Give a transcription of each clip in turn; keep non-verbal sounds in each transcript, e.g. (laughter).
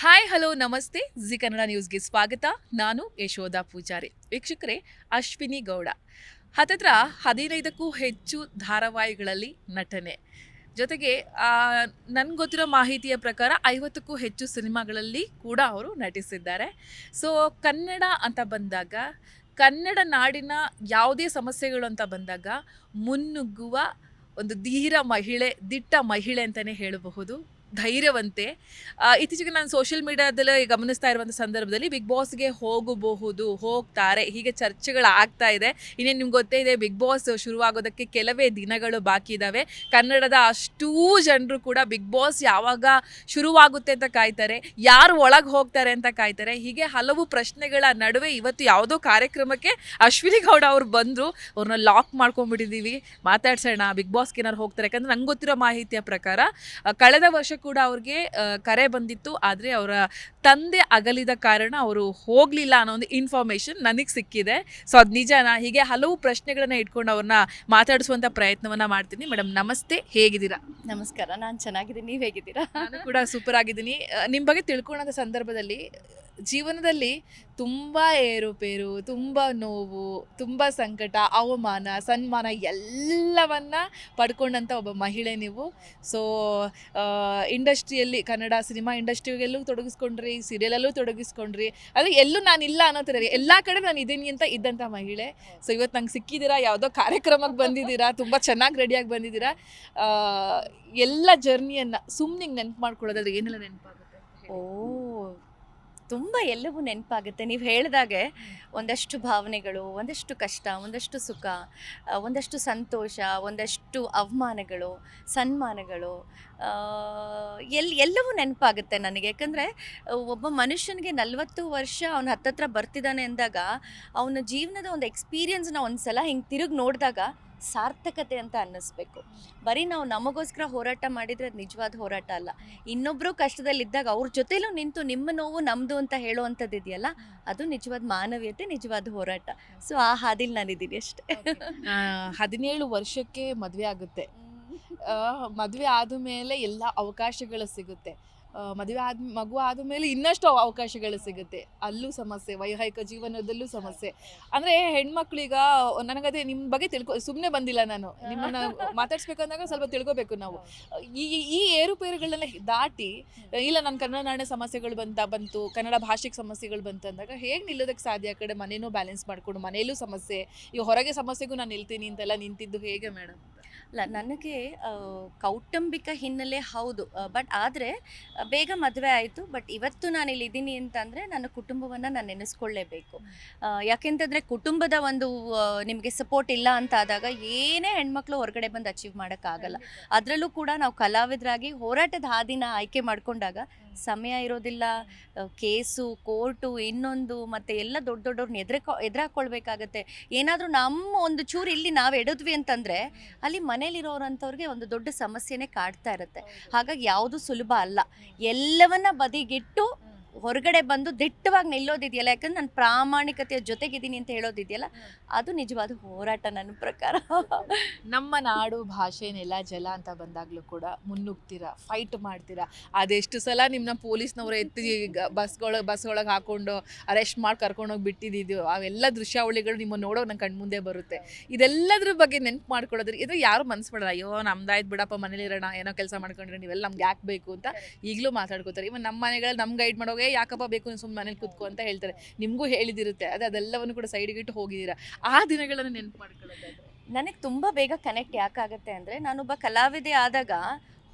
Hi, hello, ನಮಸ್ತೆ. Zee Kannada ನ್ಯೂಸ್ಗೆ ಸ್ವಾಗತ. ನಾನು ಯಶೋಧ ಪೂಜಾರಿ. ವೀಕ್ಷಕರೇ, ಅಶ್ವಿನಿ ಗೌಡ. ಹತ್ತತ್ರ ಹದಿನೈದಕ್ಕೂ ಹೆಚ್ಚು ಧಾರಾವಾಹಿಗಳಲ್ಲಿ ನಟನೆ. ಜೊತೆಗೆ ನನಗೆ ಗೊತ್ತಿರೋ ಮಾಹಿತಿಯ ಪ್ರಕಾರ ಐವತ್ತಕ್ಕೂ ಹೆಚ್ಚು ಸಿನಿಮಾಗಳಲ್ಲಿ ಕೂಡ ಅವರು ನಟಿಸಿದ್ದಾರೆ. ಸೊ, ಕನ್ನಡ ಅಂತ ಬಂದಾಗ, ಕನ್ನಡ ನಾಡಿನ ಯಾವುದೇ ಸಮಸ್ಯೆಗಳು ಅಂತ ಬಂದಾಗ, ಮುನ್ನುಗ್ಗುವ ಒಂದು ಧೀರ ಮಹಿಳೆ, ದಿಟ್ಟ ಮಹಿಳೆ ಅಂತಲೇ ಹೇಳಬಹುದು. ಧೈರ್ಯವಂತೆ. ಇತ್ತೀಚೆಗೆ ನಾನು ಸೋಷಿಯಲ್ ಮೀಡಿಯಾದಲ್ಲಿ ಗಮನಿಸ್ತಾ ಇರುವಂಥ ಸಂದರ್ಭದಲ್ಲಿ ಬಿಗ್ ಬಾಸ್ಗೆ ಹೋಗಬಹುದು, ಹೋಗ್ತಾರೆ, ಹೀಗೆ ಚರ್ಚೆಗಳು ಆಗ್ತಾ ಇದೆ. ಇನ್ನೇನು ನಿಮ್ಗೆ ಗೊತ್ತೇ ಇದೆ ಬಿಗ್ ಬಾಸ್ ಶುರುವಾಗೋದಕ್ಕೆ ಕೆಲವೇ ದಿನಗಳು ಬಾಕಿ ಇದ್ದಾವೆ ಕನ್ನಡದ ಅಷ್ಟೂ ಜನರು ಕೂಡ ಬಿಗ್ ಬಾಸ್ ಯಾವಾಗ ಶುರುವಾಗುತ್ತೆ ಅಂತ ಕಾಯ್ತಾರೆ, ಯಾರು ಒಳಗೆ ಹೋಗ್ತಾರೆ ಅಂತ ಕಾಯ್ತಾರೆ, ಹೀಗೆ ಹಲವು ಪ್ರಶ್ನೆಗಳ ನಡುವೆ ಇವತ್ತು ಯಾವುದೋ ಕಾರ್ಯಕ್ರಮಕ್ಕೆ ಅಶ್ವಿನಿ ಗೌಡ ಅವ್ರು ಬಂದರು. ಅವ್ರನ್ನ ಲಾಕ್ ಮಾಡ್ಕೊಂಡ್ಬಿಟ್ಟಿದ್ದೀವಿ ಮಾತಾಡ್ಸೋಣ ಬಿಗ್ ಬಾಸ್ಗೆ ಏನಾರು ಹೋಗ್ತಾರೆ, ಯಾಕಂದ್ರೆ ನಂಗೆ ಗೊತ್ತಿರೋ ಮಾಹಿತಿಯ ಪ್ರಕಾರ ಕಳೆದ ವರ್ಷ ಕೂಡ ಅವ್ರಿಗೆ ಕರೆ ಬಂದಿತ್ತು. ಆದರೆ ಅವರ ತಂದೆ ಅಗಲಿದ ಕಾರಣ ಅವರು ಹೋಗಲಿಲ್ಲ ಅನ್ನೋ ಒಂದು ಇನ್ಫಾರ್ಮೇಷನ್ ನನಗೆ ಸಿಕ್ಕಿದೆ. ಸೊ ಅದು ನಿಜನಾ? ಹೀಗೆ ಹಲವು ಪ್ರಶ್ನೆಗಳನ್ನ ಇಟ್ಕೊಂಡು ಅವ್ರನ್ನ ಮಾತಾಡಿಸುವಂಥ ಪ್ರಯತ್ನವನ್ನ ಮಾಡ್ತೀನಿ. ಮೇಡಮ್ ನಮಸ್ತೆ. ಹೇಗಿದ್ದೀರಾ? ನಮಸ್ಕಾರ. ನಾನು ಚೆನ್ನಾಗಿದ್ದೀನಿ. ನೀವು ಹೇಗಿದ್ದೀರಾ? ನಾನು ಕೂಡ ಸೂಪರ್ ಆಗಿದ್ದೀನಿ. ನಿಮ್ಮ ಬಗ್ಗೆ ತಿಳ್ಕೊಳ್ಳೋಂಥ ಸಂದರ್ಭದಲ್ಲಿ ಜೀವನದಲ್ಲಿ ತುಂಬ ಏರುಪೇರು ತುಂಬ ನೋವು ತುಂಬ ಸಂಕಟ ಅವಮಾನ ಸನ್ಮಾನ ಎಲ್ಲವನ್ನ ಪಡ್ಕೊಂಡಂಥ ಒಬ್ಬ ಮಹಿಳೆ ನೀವು. ಸೊ ಇಂಡಸ್ಟ್ರಿಯಲ್ಲಿ, ಕನ್ನಡ ಸಿನಿಮಾ ಇಂಡಸ್ಟ್ರಿಯಲ್ಲೂ ತೊಡಗಿಸ್ಕೊಂಡ್ರಿ ಸೀರಿಯಲಲ್ಲೂ ತೊಡಗಿಸ್ಕೊಂಡ್ರಿ. ಅಂದರೆ ಎಲ್ಲೂ ನಾನು ಇಲ್ಲ ಅನ್ನೋ ಥರ ಎಲ್ಲ ಕಡೆ ನಾನು ಇದ್ದೀನಿ ಅಂತ ಇದ್ದಂಥ ಮಹಿಳೆ. ಸೊ ಇವತ್ತು ನಂಗೆ ಸಿಕ್ಕಿದ್ದೀರಾ? ಯಾವುದೋ ಕಾರ್ಯಕ್ರಮಕ್ಕೆ ಬಂದಿದ್ದೀರಾ? ತುಂಬ ಚೆನ್ನಾಗಿ ರೆಡಿಯಾಗಿ ಬಂದಿದ್ದೀರಾ? ಎಲ್ಲ ಜರ್ನಿಯನ್ನು ಸುಮ್ಮನೆ ನೆನ್ಪು ಮಾಡ್ಕೊಳ್ಳೋದಾದ್ರೆ ಏನೆಲ್ಲ ನೆನಪಾಗುತ್ತೆ ಓ ತುಂಬ ಎಲ್ಲವೂ ನೆನಪಾಗುತ್ತೆ. ನೀವು ಹೇಳಿದಾಗೆ ಒಂದಷ್ಟು ಭಾವನೆಗಳು, ಒಂದಷ್ಟು ಕಷ್ಟ, ಒಂದಷ್ಟು ಸುಖ ಒಂದಷ್ಟು ಸಂತೋಷ, ಒಂದಷ್ಟು ಅವಮಾನಗಳು, ಸನ್ಮಾನಗಳು ಎಲ್ಲಿ ಎಲ್, ಎಲ್ಲವೂ ನೆನಪಾಗುತ್ತೆ ನನಗೆ. ಯಾಕಂದರೆ ಒಬ್ಬ ಮನುಷ್ಯನಿಗೆ ನಲವತ್ತು ವರ್ಷ ಅವನ ಹತ್ತತ್ರ ಬರ್ತಿದ್ದಾನೆ ಅಂದಾಗ, ಅವನ ಜೀವನದ ಒಂದು ಎಕ್ಸ್ಪೀರಿಯನ್ಸ್ನ ಒಂದು ಸಲ ಹಿಂಗೆ ತಿರುಗಿ ನೋಡಿದಾಗ ಸಾರ್ಥಕತೆ ಅಂತ ಅನ್ನಿಸ್ಬೇಕು. ಬರೀ ನಾವು ನಮಗೋಸ್ಕರ ಹೋರಾಟ ಮಾಡಿದರೆ ಅದು ನಿಜವಾದ ಹೋರಾಟ ಅಲ್ಲ. ಇನ್ನೊಬ್ಬರು ಕಷ್ಟದಲ್ಲಿದ್ದಾಗ ಅವ್ರ ಜೊತೆಲೂ ನಿಂತು ನಿಮ್ಮ ನೋವು ನಮ್ಮದು ಅಂತ ಹೇಳುವಂಥದ್ದು ಇದೆಯಲ್ಲ ಅದು ನಿಜವಾದ ಮಾನವೀಯತೆ ನಿಜವಾದ ಹೋರಾಟ. ಸೊ ಆ ಹಾದಿಲಿ ನಾನಿದ್ದೀನಿ ಅಷ್ಟೇ. ಹದಿನೇಳು ವರ್ಷಕ್ಕೆ ಮದುವೆ ಆಗುತ್ತೆ. ಮದುವೆ ಆದ ಮೇಲೆ ಎಲ್ಲ ಅವಕಾಶಗಳು ಸಿಗುತ್ತೆ. ಮದುವೆ ಆದ, ಮಗು ಆದಮೇಲೆ ಇನ್ನಷ್ಟು ಅವ- ಅವಕಾಶಗಳು ಸಿಗುತ್ತೆ. ಅಲ್ಲೂ ಸಮಸ್ಯೆ, ವೈವಾಹಿಕ ಜೀವನದಲ್ಲೂ ಸಮಸ್ಯೆ. ಅಂದರೆ ಹೆಣ್ಮಕ್ಳೀಗ, ನನಗದೇ ನಿಮ್ಮ ಬಗ್ಗೆ ತಿಳ್ಕೊ ಸುಮ್ಮನೆ ಬಂದಿಲ್ಲ ನಾನು. ನಿಮ್ಮನ್ನ ಮಾತಾಡ್ಸ್ಬೇಕಂದಾಗ ಸ್ವಲ್ಪ ತಿಳ್ಕೊಬೇಕು ನಾವು. ಈ, ಈ- ಏರುಪೇರುಗಳನ್ನ ದಾಟಿ, ಇಲ್ಲ ನನ್ನ ಕನ್ನಡ ನಾಡಿನ ಸಮಸ್ಯೆಗಳು ಬಂತ, ಬಂತು, ಕನ್ನಡ ಭಾಷೆಗೆ ಸಮಸ್ಯೆಗಳು ಬಂತಂದಾಗ ಹೇಗೆ ನಿಲ್ಲೋದಕ್ಕೆ ಸಾಧ್ಯ? ಆ ಕಡೆ ಮನೇನೂ ಬ್ಯಾಲೆನ್ಸ್ ಮಾಡ್ಕೊಂಡು ಮನೆಯಲ್ಲೂ ಸಮಸ್ಯೆ, ಈ ಹೊರಗೆ ಸಮಸ್ಯೆಗೂ ನಾನು ನಿಲ್ತೀನಿ ಅಂತೆಲ್ಲ ನಿಂತಿದ್ದು ಹೇಗೆ ಮೇಡಮ್ ಅಲ್ಲ ನನಗೆ ಕೌಟುಂಬಿಕ ಹಿನ್ನೆಲೆ ಹೌದು. ಬಟ್ ಆದರೆ ಬೇಗ ಮದುವೆ ಆಯಿತು. ಬಟ್ ಇವತ್ತು ನಾನು ಇಲ್ಲಿ ಇದ್ದೀನಿ ಅಂತಂದರೆ ನನ್ನ ಕುಟುಂಬವನ್ನು ನಾನು ನೆನೆಸ್ಕೊಳ್ಳೇಬೇಕು. ಯಾಕೆಂತಂದರೆ ಕುಟುಂಬದ ಒಂದು ನಿಮಗೆ ಸಪೋರ್ಟ್ ಇಲ್ಲ ಅಂತ ಆದಾಗ ಏನೇ ಹೆಣ್ಮಕ್ಳು ಹೊರಗಡೆ ಬಂದು ಅಚೀವ್ ಮಾಡೋಕ್ಕಾಗಲ್ಲ. ಅದರಲ್ಲೂ ಕೂಡ ನಾವು ಕಲಾವಿದರಾಗಿ ಹೋರಾಟದ ಹಾದಿನ ಆಯ್ಕೆ ಮಾಡಿಕೊಂಡಾಗ ಸಮಯ ಇರೋದಿಲ್ಲ ಕೇಸು ಕೋರ್ಟು ಇನ್ನೊಂದು ಮತ್ತು ಎಲ್ಲ ದೊಡ್ಡ ದೊಡ್ಡವ್ರನ್ನ ಎದುರ್ಕೊ ಎದುರಾಕೊಳ್ಬೇಕಾಗತ್ತೆ. ಏನಾದರೂ ನಮ್ಮ ಒಂದು ಚೂರು ಇಲ್ಲಿ ನಾವು ಎಡದ್ವಿ ಅಂತಂದರೆ ಅಲ್ಲಿ ಮನೇಲಿರೋರಂಥವ್ರಿಗೆ ಒಂದು ದೊಡ್ಡ ಸಮಸ್ಯೆನೇ ಕಾಡ್ತಾ ಇರುತ್ತೆ. ಹಾಗಾಗಿ ಯಾವುದು ಸುಲಭ ಅಲ್ಲ. ಎಲ್ಲವನ್ನ ಬದಿಗಿಟ್ಟು ಹೊರಗಡೆ ಬಂದು ದಿಟ್ಟವಾಗಿ ನಿಲ್ಲೋದಿದೆಯಲ್ಲ? ಯಾಕಂದ್ರೆ ನಾನು ಪ್ರಾಮಾಣಿಕತೆಯ ಜೊತೆಗಿದ್ದೀನಿ ಅಂತ ಹೇಳೋದಿದೆಯಲ್ಲ? ಅದು ನಿಜವಾದ ಹೋರಾಟ ನನ್ನ ಪ್ರಕಾರ. ನಮ್ಮ ನಾಡು ಭಾಷೆ ನೆಲ ಜಲ ಅಂತ ಬಂದಾಗಲೂ ಕೂಡ ಮುನ್ನುಗ್ತೀರಾ? ಫೈಟ್ ಮಾಡ್ತೀರಾ? ಅದೆಷ್ಟು ಸಲ ನಿಮ್ಮನ್ನ ಪೊಲೀಸ್ನವರು ಎತ್ತಿ ಬಸ್ಗಳ ಬಸ್ ಒಳಗೆ ಹಾಕೊಂಡು ಅರೆಸ್ಟ್ ಮಾಡಿ ಕರ್ಕೊಂಡೋಗಿ ಬಿಟ್ಟಿದ್ದು ಅವೆಲ್ಲ ದೃಶ್ಯಾವಳಿಗಳು ನಿಮ್ಮ ನೋಡೋ ನನ್ನ ಕಣ್ಮುಂದೆ ಬರುತ್ತೆ. ಇದೆಲ್ಲದ್ರ ಬಗ್ಗೆ ನೆನ್ಪು ಮಾಡ್ಕೊಳ್ಳೋದ್ರೆ ಇದು ಯಾರು ಮನ್ಸು ಮಾಡಲ್ಲ ಅಯ್ಯೋ ನಮ್ದಾಯ್ತು ಬಿಡಪ್ಪ ಮನೇಲಿರೋಣ ಏನೋ ಕೆಲಸ ಮಾಡ್ಕೊಂಡ್ರೆ ನೀವೆಲ್ಲ ನಮ್ಗೆ ಯಾಕೆ ಬೇಕು? ಅಂತ ಈಗಲೂ ಮಾತಾಡ್ಕೋತಾರೆ. ಇವನ್ ನಮ್ಮ ಮನೆಗಳಲ್ಲಿ ನಮ್ಗೆ ಗೈಡ್ ಮಾಡೋಗೆ ಯಾಕಪ್ಪ ಬೇಕು ಸುಮ್ಮನೆ ಮನೇಲಿ ಕೂತ್ಕೊ ಅಂತ ಹೇಳ್ತಾರೆ. ನಿಮಗೂ ಹೇಳಿದಿರುತ್ತೆ. ಅದೇ ಅದೆಲ್ಲವನ್ನು ಕೂಡ ಸೈಡ್ಗೆ ಇಟ್ಟು ಹೋಗಿದ್ದೀರಾ? ಆ ದಿನಗಳನ್ನು ನೆನಪು ಮಾಡ್ಕೊಳ್ಳೋದಾದ್ರೆ ನನಗೆ ತುಂಬ ಬೇಗ ಕನೆಕ್ಟ್ ಯಾಕಾಗತ್ತೆ ಅಂದರೆ ನಾನೊಬ್ಬ ಕಲಾವಿದೆ ಆದಾಗ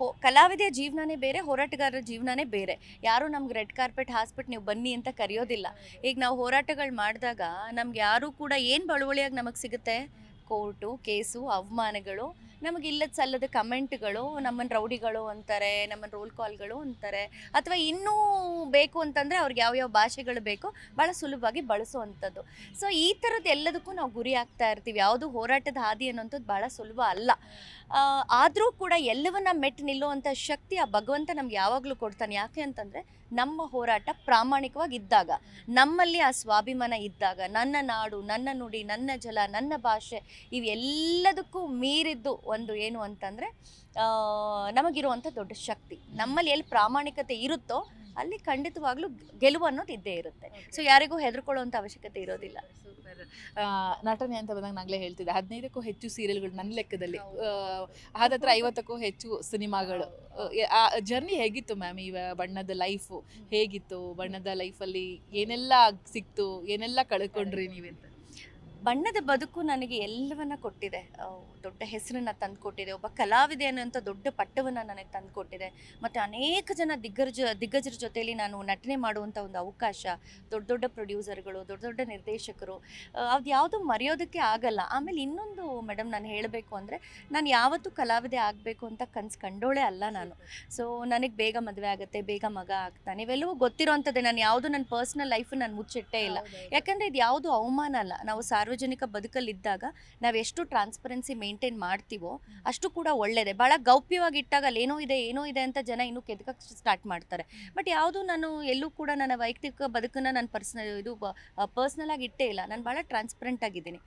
ಹೋ ಕಲಾವಿದೆಯ ಜೀವನನೇ ಬೇರೆ ಹೋರಾಟಗಾರರ ಜೀವನನೇ ಬೇರೆ. ಯಾರು ನಮ್ಗೆ ರೆಡ್ ಕಾರ್ಪೆಟ್ ಹಾಸ್ಪಿಟ್ ನೀವು ಬನ್ನಿ ಅಂತ ಕರೆಯೋದಿಲ್ಲ. ಈಗ ನಾವು ಹೋರಾಟಗಳು ಮಾಡಿದಾಗ ನಮ್ಗೆ ಯಾರೂ ಕೂಡ ಏನು ಬಳುವಳಿಯಾಗಿ ನಮಗೆ ಸಿಗುತ್ತೆ? ಕೋರ್ಟು ಕೇಸು ಅವಮಾನಗಳು ನಮಗೆ ಇಲ್ಲದ ಸಲ್ಲದ ಕಮೆಂಟ್ಗಳು ನಮ್ಮನ್ನು ರೌಡಿಗಳು ಅಂತಾರೆ ನಮ್ಮನ್ನು ರೋಲ್ ಕಾಲ್ಗಳು ಅಂತಾರೆ. ಅಥವಾ ಇನ್ನೂ ಬೇಕು ಅಂತಂದರೆ ಅವ್ರಿಗೆ ಯಾವ್ಯಾವ ಭಾಷೆಗಳು ಬೇಕೋ ಭಾಳ ಸುಲಭವಾಗಿ ಬಳಸುವಂಥದ್ದು. ಸೊ ಈ ಥರದ್ದು ಎಲ್ಲದಕ್ಕೂ ನಾವು ಗುರಿ ಆಗ್ತಾ ಇರ್ತೀವಿ. ಯಾವುದು ಹೋರಾಟದ ಹಾದಿ ಅನ್ನೋಂಥದ್ದು ಭಾಳ ಸುಲಭ ಅಲ್ಲ. ಆದರೂ ಕೂಡ ಎಲ್ಲವನ್ನ ಮೆಟ್ಟು ನಿಲ್ಲುವಂಥ ಶಕ್ತಿ ಆ ಭಗವಂತ ನಮ್ಗೆ ಯಾವಾಗಲೂ ಕೊಡ್ತಾನೆ. ಯಾಕೆ ಅಂತಂದರೆ ನಮ್ಮ ಹೋರಾಟ ಪ್ರಾಮಾಣಿಕವಾಗಿ ಇದ್ದಾಗ ನಮ್ಮಲ್ಲಿ ಆ ಸ್ವಾಭಿಮಾನ ಇದ್ದಾಗ, ನನ್ನ ನಾಡು, ನನ್ನ ನುಡಿ, ನನ್ನ ಜಲ, ನನ್ನ ಭಾಷೆ ಇವೆಲ್ಲದಕ್ಕೂ ಮೀರಿದ್ದು ಒಂದು ಏನು ಅಂತಂದರೆ ನಮಗಿರುವಂಥ ದೊಡ್ಡ ಶಕ್ತಿ. ನಮ್ಮಲ್ಲಿ ಎಲ್ಲಿ ಪ್ರಾಮಾಣಿಕತೆ ಇರುತ್ತೋ ಅಲ್ಲಿ ಖಂಡಿತವಾಗ್ಲೂ ಗೆಲುವು ಅನ್ನೋದು ಇದ್ದೇ ಇರುತ್ತೆ. ಸೊ ಯಾರಿಗೂ ಹೆದರ್ಕೊಳ್ಳುವಂಥ ಅವಶ್ಯಕತೆ ಇರೋದಿಲ್ಲ. ಸೂಪರ್ ನಟನೆ ಅಂತ ಬಂದಾಗ ನಾಗಲೇ ಹೇಳ್ತಿದ್ದೆ. ಹದಿನೈದಕ್ಕೂ ಹೆಚ್ಚು ಸೀರಿಯಲ್ಗಳು ನನ್ನ ಲೆಕ್ಕದಲ್ಲಿ. ಹತ್ತತ್ರ ಐವತ್ತಕ್ಕೂ ಹೆಚ್ಚು ಸಿನಿಮಾಗಳು. ಆ ಜರ್ನಿ ಹೇಗಿತ್ತು ಮ್ಯಾಮ್ ಈ ಬಣ್ಣದ ಲೈಫು? ಹೇಗಿತ್ತು ಬಣ್ಣದ ಲೈಫಲ್ಲಿ ಏನೆಲ್ಲ ಸಿಕ್ತು? ಏನೆಲ್ಲ ಕಳ್ಕೊಂಡ್ರಿ. ನೀವೆಂತ? ಬಣ್ಣದ ಬದುಕು ನನಗೆ ಎಲ್ಲವನ್ನ ಕೊಟ್ಟಿದೆ. ದೊಡ್ಡ ಹೆಸರನ್ನ ತಂದು ಕೊಟ್ಟಿದೆ ಒಬ್ಬ ಕಲಾವಿದೆ ಅನ್ನೋಂಥ ದೊಡ್ಡ ಪಟ್ಟವನ್ನು ನನಗೆ ತಂದು ಕೊಟ್ಟಿದೆ ಮತ್ತು ಅನೇಕ ಜನ ದಿಗ್ಗಜ ದಿಗ್ಗಜರ ಜೊತೆಯಲ್ಲಿ ನಾನು ನಟನೆ ಮಾಡುವಂಥ ಒಂದು ಅವಕಾಶ ದೊಡ್ಡ ದೊಡ್ಡ ಪ್ರೊಡ್ಯೂಸರ್ಗಳು ದೊಡ್ಡ ದೊಡ್ಡ ನಿರ್ದೇಶಕರು ಅದು ಯಾವುದು ಮರೆಯೋದಕ್ಕೆ ಆಗಲ್ಲ. ಆಮೇಲೆ ಇನ್ನೊಂದು ಮೇಡಮ್ ನಾನು ಹೇಳಬೇಕು ಅಂದರೆ ನಾನು ಯಾವತ್ತೂ ಕಲಾವಿದೆ ಆಗಬೇಕು ಅಂತ ಕನ್ಸು ಕಂಡೋಳೆ ಅಲ್ಲ ನಾನು. ಸೊ ನನಗೆ ಬೇಗ ಮದುವೆ ಆಗುತ್ತೆ ಬೇಗ ಮಗ ಆಗ್ತಾನೆ ಇವೆಲ್ಲವೂ ಗೊತ್ತಿರೋವಂಥದ್ದೇ ನಾನು ಯಾವುದು ನನ್ನ ಪರ್ಸ್ನಲ್ ಲೈಫ್ ನಾನು ಮುಚ್ಚಿಟ್ಟೇ ಇಲ್ಲ. ಯಾಕಂದರೆ ಇದು ಯಾವುದು ಅವಮಾನ ಅಲ್ಲ. ನಾವು ಸಾರ್ವಜನಿಕ ಬದುಕಲ್ಲಿದ್ದಾಗ ನಾವು ಎಷ್ಟು ಟ್ರಾನ್ಸ್ಪರೆನ್ಸಿ ಮೇಂಟೈನ್ ಮಾಡ್ತೀವೋ ಅಷ್ಟು ಕೂಡ ಒಳ್ಳೆಯದೇ ಭಾಳ ಗೌಪ್ಯವಾಗಿ ಇಟ್ಟಾಗ ಏನೋ ಇದೆ ಏನೋ ಇದೆ ಅಂತ ಜನ ಇನ್ನೂ ಕೆದಕಕ್ಕೆ ಸ್ಟಾರ್ಟ್ ಮಾಡ್ತಾರೆ. ಬಟ್ ಯಾವುದು ನಾನು ಎಲ್ಲೂ ಕೂಡ ನನ್ನ ವೈಯಕ್ತಿಕ ಬದುಕನ್ನು ನಾನು ಪರ್ಸ್ನಲ್ ಇದು ಪರ್ಸ್ನಲ್ ಆಗಿ ಇಟ್ಟೇ ಇಲ್ಲ. ನಾನು ಭಾಳ ಟ್ರಾನ್ಸ್ಪರೆಂಟ್ ಆಗಿದ್ದೀನಿ.